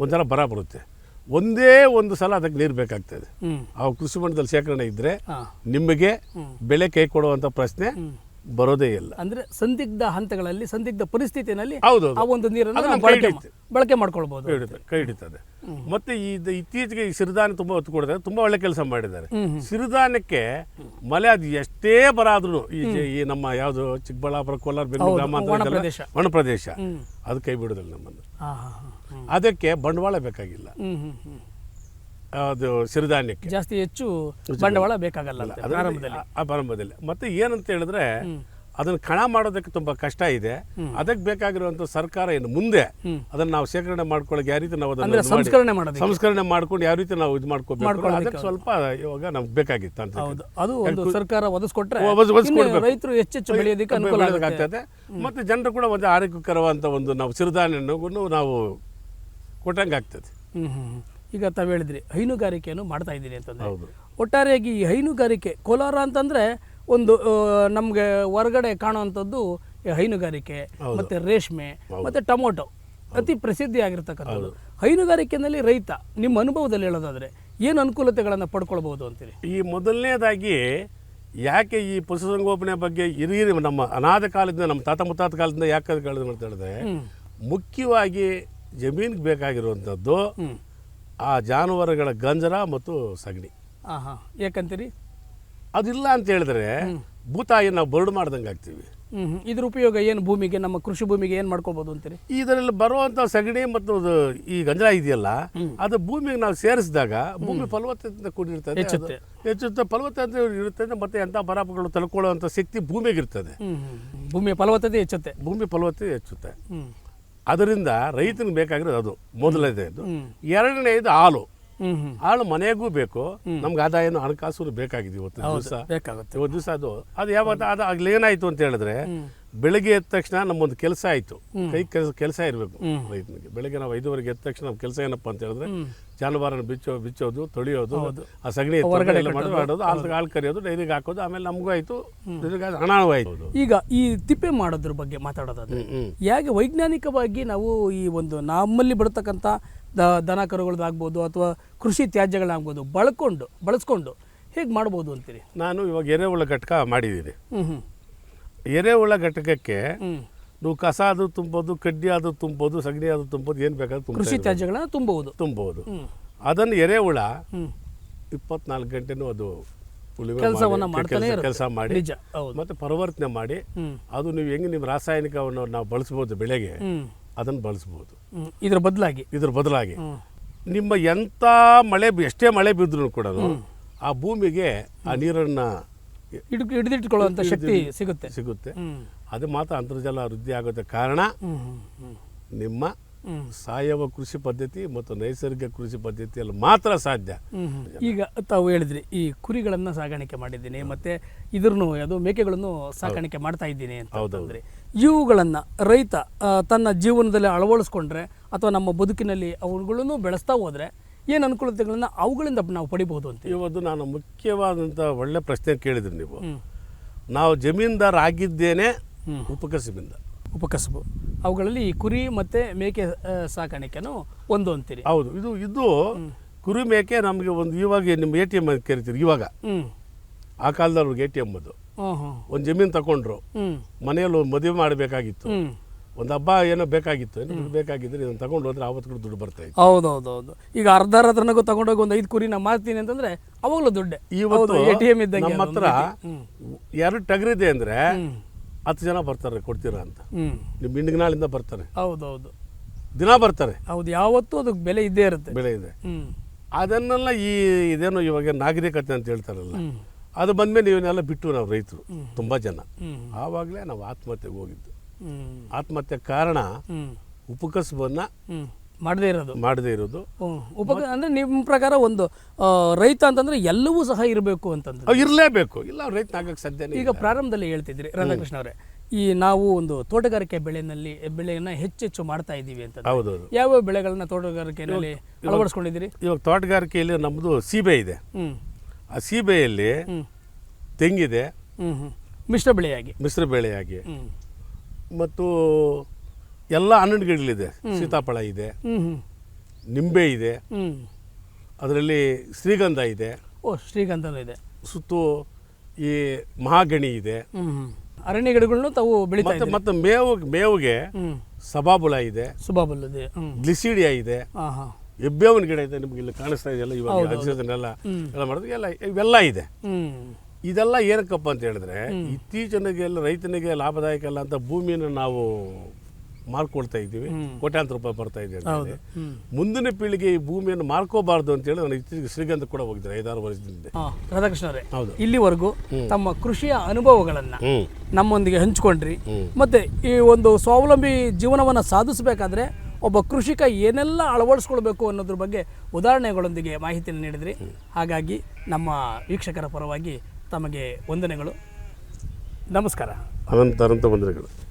[SPEAKER 14] ಒಂಥರ ಬರ ಬರುತ್ತೆ. ಒಂದೇ ಒಂದು ಸಲ ಅದಕ್ಕೆ ನೀರು ಬೇಕಾಗ್ತದೆ. ಆ ಕೃಷಿ ಮಂಡದಲ್ಲಿ ಶೇಖರಣೆ
[SPEAKER 2] ಇದ್ರೆ.
[SPEAKER 14] ನಿಮಗೆ ಬೆಳೆ ಕೈ ಕೊಡುವಂಥ ಪ್ರಶ್ನೆ ಬರೋದೇ ಇಲ್ಲ.
[SPEAKER 2] ಅಂದ್ರೆ ಸಂದಿಗ್ಧ ಹಂತಗಳಲ್ಲಿ ಸಂದಿಗ್ಧ ಪರಿಸ್ಥಿತಿನಲ್ಲಿ
[SPEAKER 14] ಹೌದು
[SPEAKER 2] ಆ ಒಂದು ನೀರನ್ನು ಬಳಕೆ ಬಳಕೆ ಮಾಡ್ಕೊಳ್ಬಹುದು
[SPEAKER 14] ಕೈ ಹಿಡಿತದೆ ಮತ್ತೆ ಈ ಇತ್ತೀಚೆಗೆ ಈ ಸಿರಿಧಾನ್ಯ ತುಂಬಾ ಹೊತ್ತು ಕೊಡಿದ್ರೆ ತುಂಬಾ ಒಳ್ಳೆ ಕೆಲಸ ಮಾಡಿದ್ದಾರೆ. ಸಿರಿಧಾನ್ಯಕ್ಕೆ ಮಳೆ ಅದು ಎಷ್ಟೇ ಬರ ಆದ್ರೂ ಈ ನಮ್ಮ ಯಾವುದು ಚಿಕ್ಕಬಳ್ಳಾಪುರ ಕೋಲಾರ ಬೆಂಗಳೂರು
[SPEAKER 2] ಹೌದು,
[SPEAKER 14] ಗ್ರಾಮಾಂತರ
[SPEAKER 2] ಒಣ ಪ್ರದೇಶ.
[SPEAKER 14] ಒಣ ಪ್ರದೇಶ. ಅದು ಕೈ ಬಿಡೋದಿಲ್ಲ ನಮ್ಮನ್ನು. ಅದಕ್ಕೆ ಬಂಡವಾಳ ಬೇಕಾಗಿಲ್ಲ. ಅದು ಸಿರಿಧಾನ್ಯಕ್ಕೆ.
[SPEAKER 2] ಜಾಸ್ತಿ ಹೆಚ್ಚು ಬಂಡವಾಳ ಬೇಕಾಗಲ್ಲ ಆರಂಭದಲ್ಲಿ
[SPEAKER 14] ಅದರಲ್ಲಿ
[SPEAKER 2] ಪ್ರಾರಂಭದಲ್ಲಿ.
[SPEAKER 14] ಆ- ಆ ಪ್ರಾರಂಭದಲ್ಲಿ. ಮತ್ತೆ ಏನಂತ ಹೇಳಿದ್ರೆ ಅದನ್ನ ಕಣ ಮಾಡೋದಕ್ಕೆ ತುಂಬಾ ಕಷ್ಟ ಇದೆ. ಅದಕ್ಕೆ ಬೇಕಾಗಿರುವಂತ ಸರ್ಕಾರ ಏನು ಮುಂದೆ ಅದನ್ನ ನಾವು ಶೇಖರಣೆ ಮಾಡ್ಕೊಳ್ಳೋಕೆ ಯಾವ ರೀತಿ ನಾವು ಅದನ್ನ
[SPEAKER 2] ಸಂಸ್ಕರಣೆ ಮಾಡೋದಕ್ಕೆ.
[SPEAKER 14] ಸಂಸ್ಕರಣೆ ಮಾಡ್ಕೊಂಡು ಯಾವ ರೀತಿ ನಾವು ಇದು ಮಾಡ್ಕೋಬೇಕು ಅದಕ್ಕೆ ಸ್ವಲ್ಪ ಇವಾಗ ನಮ್ಗೆ ಬೇಕಾಗಿತ್ತು ಅಂತ
[SPEAKER 2] ಹೌದು. ಅದು ಒಂದು ಸರ್ಕಾರ ಒದಗಿಸ್ಕೊಟ್ರೆ. ಇನ್ನು ರೈತರು ಹೆಚ್ಚೆಚ್ಚು ಬೆಳೆಯೋದಕ್ಕೆ ಅನುಕೂಲ ಆಗುತ್ತೆ.
[SPEAKER 14] ಆಗ್ತದೆ ಮತ್ತೆ ಜನರು ಕೂಡ ಒಂದು ಆರೋಗ್ಯಕರವಂತ ಒಂದು ನಾವು ಸಿರಿಧಾನ್ಯವನ್ನು ನಾವು ಕೊಟ್ಟಂಗೆ ಆಗ್ತದೆ.
[SPEAKER 2] ಈಗ ತಾವು ಹೇಳಿದ್ರಿ ಹೈನುಗಾರಿಕೆಯನ್ನು ಮಾಡ್ತಾ ಇದ್ದೀನಿ ಅಂತಂದ್ರೆ. ಒಟ್ಟಾರೆಯಾಗಿ ಈ ಹೈನುಗಾರಿಕೆ ಕೋಲಾರ ಅಂತಂದ್ರೆ ಒಂದು ನಮಗೆ ಹೊರಗಡೆ ಕಾಣುವಂಥದ್ದು ಈ ಹೈನುಗಾರಿಕೆ ಮತ್ತೆ ರೇಷ್ಮೆ ಮತ್ತೆ ಟೊಮೊಟೊ ಅತಿ ಪ್ರಸಿದ್ಧಿ ಆಗಿರ್ತಕ್ಕಂಥದ್ದು ಹೈನುಗಾರಿಕೆಯಲ್ಲಿ ರೈತ ನಿಮ್ಮ ಅನುಭವದಲ್ಲಿ ಹೇಳೋದಾದ್ರೆ ಏನು ಅನುಕೂಲತೆಗಳನ್ನು ಪಡ್ಕೊಳ್ಬೋದು ಅಂತೀರಿ?
[SPEAKER 14] ಈ ಮೊದಲನೇದಾಗಿ ಯಾಕೆ ಈ ಪಶುಸಂಗೋಪನೆ ಬಗ್ಗೆ ಇರಿ ನಮ್ಮ ಅನಾಥ ಕಾಲದಿಂದ ನಮ್ಮ ತಾತ ಮುತ್ತಾತ ಕಾಲದಿಂದ ಯಾಕೆ ಕೇಳಿದ್ರೆ ಕೇಳಿದ್ರು ಅಂತ ಹೇಳಿದ್ರೆ ಮುಖ್ಯವಾಗಿ ಜಮೀನಿಗೆ ಬೇಕಾಗಿರುವಂಥದ್ದು ಆ ಜಾನುವಾರುಗಳ ಗಂಜರ ಮತ್ತು ಸಗಣಿ.
[SPEAKER 2] ಹಾಂ ಹಾಂ ಯಾಕಂತೀರಿ?
[SPEAKER 14] ಅದಿಲ್ಲ ಅಂತ ಹೇಳಿದ್ರೆ ಭೂತಾಯಿ ನಾವು ಬರಡು ಮಾಡ್ದಂಗೆ ಆಗ್ತೀವಿ.
[SPEAKER 2] ಇದ್ರ ಉಪಯೋಗ ಏನು? ಭೂಮಿಗೆ ನಮ್ಮ ಕೃಷಿ ಭೂಮಿಗೆ ಏನು ಮಾಡ್ಕೋಬಹುದು ಅಂತೀರಿ?
[SPEAKER 14] ಇದರಲ್ಲಿ ಬರುವಂಥ ಸಗಣಿ ಮತ್ತು ಅದು ಈ ಗಂಜರ ಇದೆಯಲ್ಲ ಅದು ಭೂಮಿಗೆ ನಾವು ಸೇರಿಸಿದಾಗ ಭೂಮಿ ಫಲವತ್ತತೆಯಿಂದ ಕೂಡಿರ್ತದೆ
[SPEAKER 2] ಹೆಚ್ಚುತ್ತೆ.
[SPEAKER 14] ಹೆಚ್ಚುತ್ತೆ ಫಲವತ್ತತೆ ಇರುತ್ತದೆ ಮತ್ತೆ ಎಂಥ ಬರಾಪಗಳು ತಳ್ಕೊಳ್ಳುವಂಥ ಶಕ್ತಿ ಭೂಮಿಗೆ ಇರ್ತದೆ.
[SPEAKER 2] ಭೂಮಿಯ ಫಲವತ್ತತೆ ಹೆಚ್ಚುತ್ತೆ.
[SPEAKER 14] ಭೂಮಿ ಫಲವತ್ತತೆ ಹೆಚ್ಚುತ್ತೆ. ಅದರಿಂದ ರೈತನಿಗೆ ಬೇಕಾಗಿರೋದು ಅದು ಮೊದಲನೇದು.
[SPEAKER 2] ಎರಡನೇ
[SPEAKER 14] ಎರಡನೇದು ಹಾಲು. ಹಾಲು ಮನೆಗೂ ಬೇಕು. ನಮ್ಗೆ ಆದಾಯನು ಹಣಕಾಸು ಬೇಕಾಗಿದೆ ಇವತ್ತು ದಿವಸ.
[SPEAKER 2] ಬೇಕಾಗುತ್ತೆ.
[SPEAKER 14] ಇವತ್ತು ದಿವಸ ಅದು. ಅದು ಯಾವತ್ತು ಅದು ಏನಾಯ್ತು ಅಂತ ಹೇಳಿದ್ರೆ ಬೆಳಗ್ಗೆ ಎದ್ದ ತಕ್ಷಣ ನಮ್ಮೊಂದು ಕೆಲಸ ಆಯಿತು. ಕೈ ಕೆಲಸ ಕೆಲಸ ಇರಬೇಕು ರೈತನಿಗೆ. ಬೆಳಗ್ಗೆ ನಾವು ಐದುವರೆಗೆ ಎದ್ದ ತಕ್ಷಣ ನಮ್ಮ ಕೆಲಸ ಏನಪ್ಪ ಅಂತ ಹೇಳಿದ್ರೆ ಜಾನುವಾರನ ಬಿಚ್ಚೋ ಬಿಚ್ಚೋದು ತೊಳೆಯೋದು ಆ ಸಗಣಿ
[SPEAKER 2] ಹೊರಗಡೆ
[SPEAKER 14] ಮಾಡೋದು. ಆಡೋದು ಹಾಲು ಹಾಲು ಕರಿಯೋದು ಡೈರಿಗೆ ಹಾಕೋದು ಆಮೇಲೆ ನಮಗೂ ಆಯ್ತು. ಹಣವೂ ಆಯ್ತು.
[SPEAKER 2] ಈಗ ಈ ತಿಪ್ಪೆ ಮಾಡೋದ್ರ ಬಗ್ಗೆ ಮಾತಾಡೋದಾದ್ರೆ ಹೇಗೆ ವೈಜ್ಞಾನಿಕವಾಗಿ ನಾವು ಈ ಒಂದು ನಮ್ಮಲ್ಲಿ ಬರ್ತಕ್ಕಂಥ ದ ದನ ಕರುಗಳದ್ದಾಗ್ಬೋದು ಅಥವಾ ಕೃಷಿ ತ್ಯಾಜ್ಯಗಳಾಗ್ಬೋದು ಬಳಕೊಂಡು ಬಳಸ್ಕೊಂಡು ಹೇಗೆ ಮಾಡ್ಬೋದು ಅಂತೀರಿ?
[SPEAKER 14] ನಾನು ಇವಾಗ ಎರೆಹುಳ ಘಟಕ ಮಾಡಿದ್ದೀನಿ. ಎರೆಹುಳ ಘಟಕಕ್ಕೆ. ನೀವು ಕಸ ಅದು ತುಂಬೋದು ಕಡ್ಡಿ ಅದು ತುಂಬೋದು ಸಗಣಿ ಅದು ತುಂಬೋದು ಏನು ಬೇಕಾದ್ರೂ
[SPEAKER 2] ಕೃಷಿ. ತ್ಯಾಜ್ಯಗಳನ್ನ ತುಂಬಬಹುದು
[SPEAKER 14] ತುಂಬಬಹುದು. ಅದನ್ನು ಎರೆಹುಳ. ಇಪ್ಪತ್ನಾಲ್ಕು ಗಂಟೆನೂ ಅದು
[SPEAKER 2] ಕೆಲಸವನ್ನ ಮಾಡ್ತಾನೆ
[SPEAKER 14] ಕೆಲಸ ಮಾಡಿ
[SPEAKER 2] ನಿಜ, ಹೌದು.
[SPEAKER 14] ಮತ್ತೆ ಪರಿವರ್ತನೆ ಮಾಡಿ ಅದು ನೀವು ಹೆಂಗೆ ನಿಮ್ಮ ರಾಸಾಯನಿಕವನ್ನು ನಾವು ಬಳಸ್ಬೋದು ಬೆಳೆಗೆ. ಅದನ್ನು ಬಳಸ್ಬೋದು
[SPEAKER 2] ಇದ್ರ ಬದಲಾಗಿ
[SPEAKER 14] ಇದ್ರ ಬದಲಾಗಿ ನಿಮ್ಮ ಎಂಥ ಮಳೆ ಎಷ್ಟೇ ಮಳೆ ಬಿದ್ದರೂ ಕೂಡ ಆ ಭೂಮಿಗೆ ಆ ನೀರನ್ನು
[SPEAKER 2] ಹಿಡ್ ಹಿಡಿದಿಟ್ಕೊಳ್ಳುವಂಥ ಶಕ್ತಿ ಸಿಗುತ್ತೆ.
[SPEAKER 14] ಸಿಗುತ್ತೆ. ಅದು ಮಾತ್ರ ಅಂತರ್ಜಲ ವೃದ್ಧಿ ಆಗೋದ ಕಾರಣ ನಿಮ್ಮ. ಸಾವಯವ ಕೃಷಿ ಪದ್ಧತಿ ಮತ್ತು ನೈಸರ್ಗಿಕ ಕೃಷಿ ಪದ್ಧತಿಯಲ್ಲಿ ಮಾತ್ರ ಸಾಧ್ಯ.
[SPEAKER 2] ಈಗ ತಾವು ಹೇಳಿದ್ರಿ ಈ ಕುರಿಗಳನ್ನು ಸಾಗಾಣಿಕೆ ಮಾಡಿದ್ದೀನಿ ಮತ್ತೆ ಇದ್ರೂ ಅದು ಮೇಕೆಗಳನ್ನು ಸಾಗಾಣಿಕೆ ಮಾಡ್ತಾ ಇದ್ದೀನಿ ಅಂತ
[SPEAKER 14] ಹೌದೌದು.
[SPEAKER 2] ಇವುಗಳನ್ನು ಇವುಗಳನ್ನ ರೈತ ತನ್ನ ಜೀವನದಲ್ಲಿ ಅಳವಡಿಸ್ಕೊಂಡ್ರೆ ಅಥವಾ ನಮ್ಮ ಬದುಕಿನಲ್ಲಿ ಅವುಗಳನ್ನು ಬೆಳೆಸ್ತಾ ಹೋದ್ರೆ ಏನು ಅನುಕೂಲತೆಗಳನ್ನ ಅವುಗಳಿಂದ ನಾವು ಪಡಿಬಹುದು ಅಂತ
[SPEAKER 14] ಇವತ್ತು ನಾನು ಮುಖ್ಯವಾದಂಥ ಒಳ್ಳೆ ಪ್ರಶ್ನೆ ಕೇಳಿದ್ರಿ ನೀವು. ನಾವು ಜಮೀನ್ದಾರ ಆಗಿದ್ದೇನೆ ಉಪಕಸಬಿಂದ.
[SPEAKER 2] ಉಪಕಸಬು. ಅವುಗಳಲ್ಲಿ ಈ ಕುರಿ ಮತ್ತೆ ಮೇಕೆ ಸಾಕಾಣಿಕೆನೂ ಒಂದು ಅಂತೀರಿ.
[SPEAKER 14] ಹೌದು. ಇದು ಇದು ಕುರಿ ಮೇಕೆ ನಮಗೆ ಒಂದು ಇವಾಗ ನಿಮ್ಮ ಎ ಟಿ ಎಂ ಕರಿತೀರಿ ಇವಾಗ. ಆ ಕಾಲದಲ್ಲಿ ಎ ಟಿ ಎಂ ಅದು. ಒಂದು ಜಮೀನು ತಗೊಂಡ್ರು ಮನೆಯಲ್ಲಿ ಮದುವೆ ಮಾಡಬೇಕಾಗಿತ್ತು. ಒಂದು ಹಬ್ಬ ಏನೋ ಬೇಕಾಗಿತ್ತು. ಏನೋ ದುಡ್ಡು ಬೇಕಾಗಿದ್ರೆ ಇದನ್ನು ತಗೊಂಡು ಹೋದ್ರೆ ಆವತ್ತು ಕೂಡ ದುಡ್ಡು ಬರ್ತಾ ಇತ್ತು.
[SPEAKER 2] ಹೌದು ಈಗ ಅರ್ಧ ಅರ್ಧನಾಗೂ ತಗೊಂಡೋಗಿ ಒಂದು ಐದು ಕುರಿ ನಾ ಮಾರ್ತೀನಿ ಅಂತಂದ್ರೆ ಅವಾಗಲೂ ದುಡ್ಡೆ.
[SPEAKER 14] ಇವತ್ತು
[SPEAKER 2] ಎ ಟಿ ಎಂ ಇದ್ದಂಗೆ
[SPEAKER 14] ನಮ್ಮ ಹತ್ರ ಎರಡು ಟಗರಿದೆ ಅಂದ್ರೆ ಹತ್ತು ಜನ ಬರ್ತಾರೆ ಕೊಡ್ತೀರಾ ಅಂತ.
[SPEAKER 2] ನಿಮ್ಮ
[SPEAKER 14] ನಿಮ್ಮ ನಾಳಿಂದ ಬರ್ತಾರೆ.
[SPEAKER 2] ಹೌದು
[SPEAKER 14] ದಿನ ಬರ್ತಾರೆ.
[SPEAKER 2] ಹೌದು ಯಾವತ್ತೂ ಅದಕ್ಕೆ ಬೆಲೆ ಇದ್ದೇ ಇರುತ್ತೆ.
[SPEAKER 14] ಬೆಲೆ ಇದೆ. ಅದನ್ನೆಲ್ಲ ಈ ಇದೇನೋ ಇವಾಗ ನಾಗರಿಕತೆ ಅಂತ ಹೇಳ್ತಾರಲ್ಲ ಅದು ಬಂದ್ಮೇಲೆ ಇವನ್ನೆಲ್ಲ ಬಿಟ್ಟು ನಾವು ರೈತರು ತುಂಬ ಜನ. ಆವಾಗಲೇ ನಾವು ಆತ್ಮಹತ್ಯೆಗೆ ಹೋಗಿದ್ದು. ಆತ್ಮಹತ್ಯೆ ಕಾರಣ ಉಪಕಸಬನ್ನ
[SPEAKER 2] ಮಾಡದೇ ಇರೋದು.
[SPEAKER 14] ಮಾಡದೇ ಇರೋದು.
[SPEAKER 2] ಉಪಕ ಅಂದ್ರೆ ನಿಮ್ಮ ಪ್ರಕಾರ ಒಂದು ರೈತ ಅಂತಂದ್ರೆ ಎಲ್ಲವೂ ಸಹ ಇರಬೇಕು ಅಂತಂದ್ರೆ.
[SPEAKER 14] ಇರಲೇಬೇಕು. ಇಲ್ಲ ರೈತ ಆಗಕ್ಕೆ ಸಾಧ್ಯ
[SPEAKER 2] ಈಗ ಪ್ರಾರಂಭದಲ್ಲಿ ಹೇಳ್ತಿದ್ರಿ ರಾಧಾಕೃಷ್ಣ ಅವರೇ. ಈ ನಾವು ಒಂದು ತೋಟಗಾರಿಕೆ ಬೆಳೆನಲ್ಲಿ ಬೆಳೆಯನ್ನ ಹೆಚ್ಚೆಚ್ಚು ಮಾಡ್ತಾ ಇದ್ದೀವಿ ಅಂತ
[SPEAKER 14] ಹೌದು
[SPEAKER 2] ಯಾವ ಬೆಳೆಗಳನ್ನ ತೋಟಗಾರಿಕೆಯಲ್ಲಿ ಅಳವಡಿಸ್ಕೊಂಡಿದ್ದೀರಿ?
[SPEAKER 14] ಇವಾಗ ತೋಟಗಾರಿಕೆಯಲ್ಲಿ ನಮ್ಮದು ಸೀಬೆ ಇದೆ. ಆ ಸೀಬೆಯಲ್ಲಿ ತೆಂಗಿದೆ
[SPEAKER 2] ಮಿಶ್ರ ಬೆಳೆಯಾಗಿ.
[SPEAKER 14] ಮಿಶ್ರ ಬೆಳೆಯಾಗಿ. ಮತ್ತು ಎಲ್ಲ ಹನ್ನೊಂದು ಗಿಡಗಳಿದೆ ಸೀತಾಫಲ ಇದೆ. ನಿಂಬೆ ಇದೆ. ಅದರಲ್ಲಿ ಶ್ರೀಗಂಧ ಇದೆ.
[SPEAKER 2] ಓ ಶ್ರೀಗಂಧನೂ ಇದೆ.
[SPEAKER 14] ಸುತ್ತು ಈ ಮಹಾಗಣಿ ಇದೆ.
[SPEAKER 2] ಅರಣ್ಯ ಗಿಡಗಳನ್ನು ತಾವು ಬೆಳೀತಾರೆ
[SPEAKER 14] ಮತ್ತೆ ಮೇವು ಮೇವಿಗೆ ಸಬಾಬುಲ ಇದೆ.
[SPEAKER 2] ಸಬಾಬುಲ ಇದೆ.
[SPEAKER 14] ಗ್ಲಿಸಿಡಿಯಾ ಇದೆ. ಎಬ್ಬೇವಿನ ಗಿಡ ಇದೆ ನಿಮ್ಗೆ ಇಲ್ಲಿ ಕಾಣಿಸ್ತಾ ಇದೆಯಲ್ಲ ಇವಾಗ. ಎಲ್ಲ ಮಾಡಿದ್ರೆ ಎಲ್ಲ ಇವೆಲ್ಲ ಇದೆ. ಇದೆಲ್ಲ ಏನಕ್ಕಪ್ಪ ಅಂತ ಹೇಳಿದ್ರೆ ಇತ್ತೀಚೆಗೆ ಎಲ್ಲ ರೈತನಿಗೆ ಲಾಭದಾಯಕ ಅಲ್ಲ ಅಂತ ಭೂಮಿಯನ್ನು ನಾವು ಮಾರ್ಕೊಳ್ತಾ ಇದ್ದೀವಿ ಕೋಟ್ಯಾಂತರ ರೂಪಾಯಿ ಬರ್ತಾ ಇದೆ ಮುಂದಿನ ಪೀಳಿಗೆ ಈ ಭೂಮಿಯನ್ನು ಮಾರ್ಕೋಬಾರ್ದು ಅಂತ ಹೇಳಿ ನಾನು ಇತ್ತೀಚೆಗೆ ಶ್ರೀಗಂಧ ಕೂಡ ಹೋಗಿದ್ರೆ ಐದಾರು ವರ್ಷದಿಂದ.
[SPEAKER 2] ರಾಧಾಕೃಷ್ಣರೇ
[SPEAKER 14] ಹೌದು.
[SPEAKER 2] ಇಲ್ಲಿವರೆಗೂ ತಮ್ಮ ಕೃಷಿಯ ಅನುಭವಗಳನ್ನ ನಮ್ಮೊಂದಿಗೆ ಹಂಚಿಕೊಂಡ್ರಿ. ಮತ್ತೆ ಈ ಒಂದು ಸ್ವಾವಲಂಬಿ ಜೀವನವನ್ನು ಸಾಧಿಸಬೇಕಾದ್ರೆ ಒಬ್ಬ ಕೃಷಿಕ ಏನೆಲ್ಲ ಅಳವಡಿಸ್ಕೊಳ್ಬೇಕು ಅನ್ನೋದ್ರ ಬಗ್ಗೆ ಉದಾಹರಣೆಗಳೊಂದಿಗೆ ಮಾಹಿತಿಯನ್ನು ನೀಡಿದ್ರಿ. ಹಾಗಾಗಿ ನಮ್ಮ ವೀಕ್ಷಕರ ಪರವಾಗಿ ತಮಗೆ ವಂದನೆಗಳು. ನಮಸ್ಕಾರ.
[SPEAKER 14] ಅನಂತ ಅನಂತ ವಂದನೆಗಳು.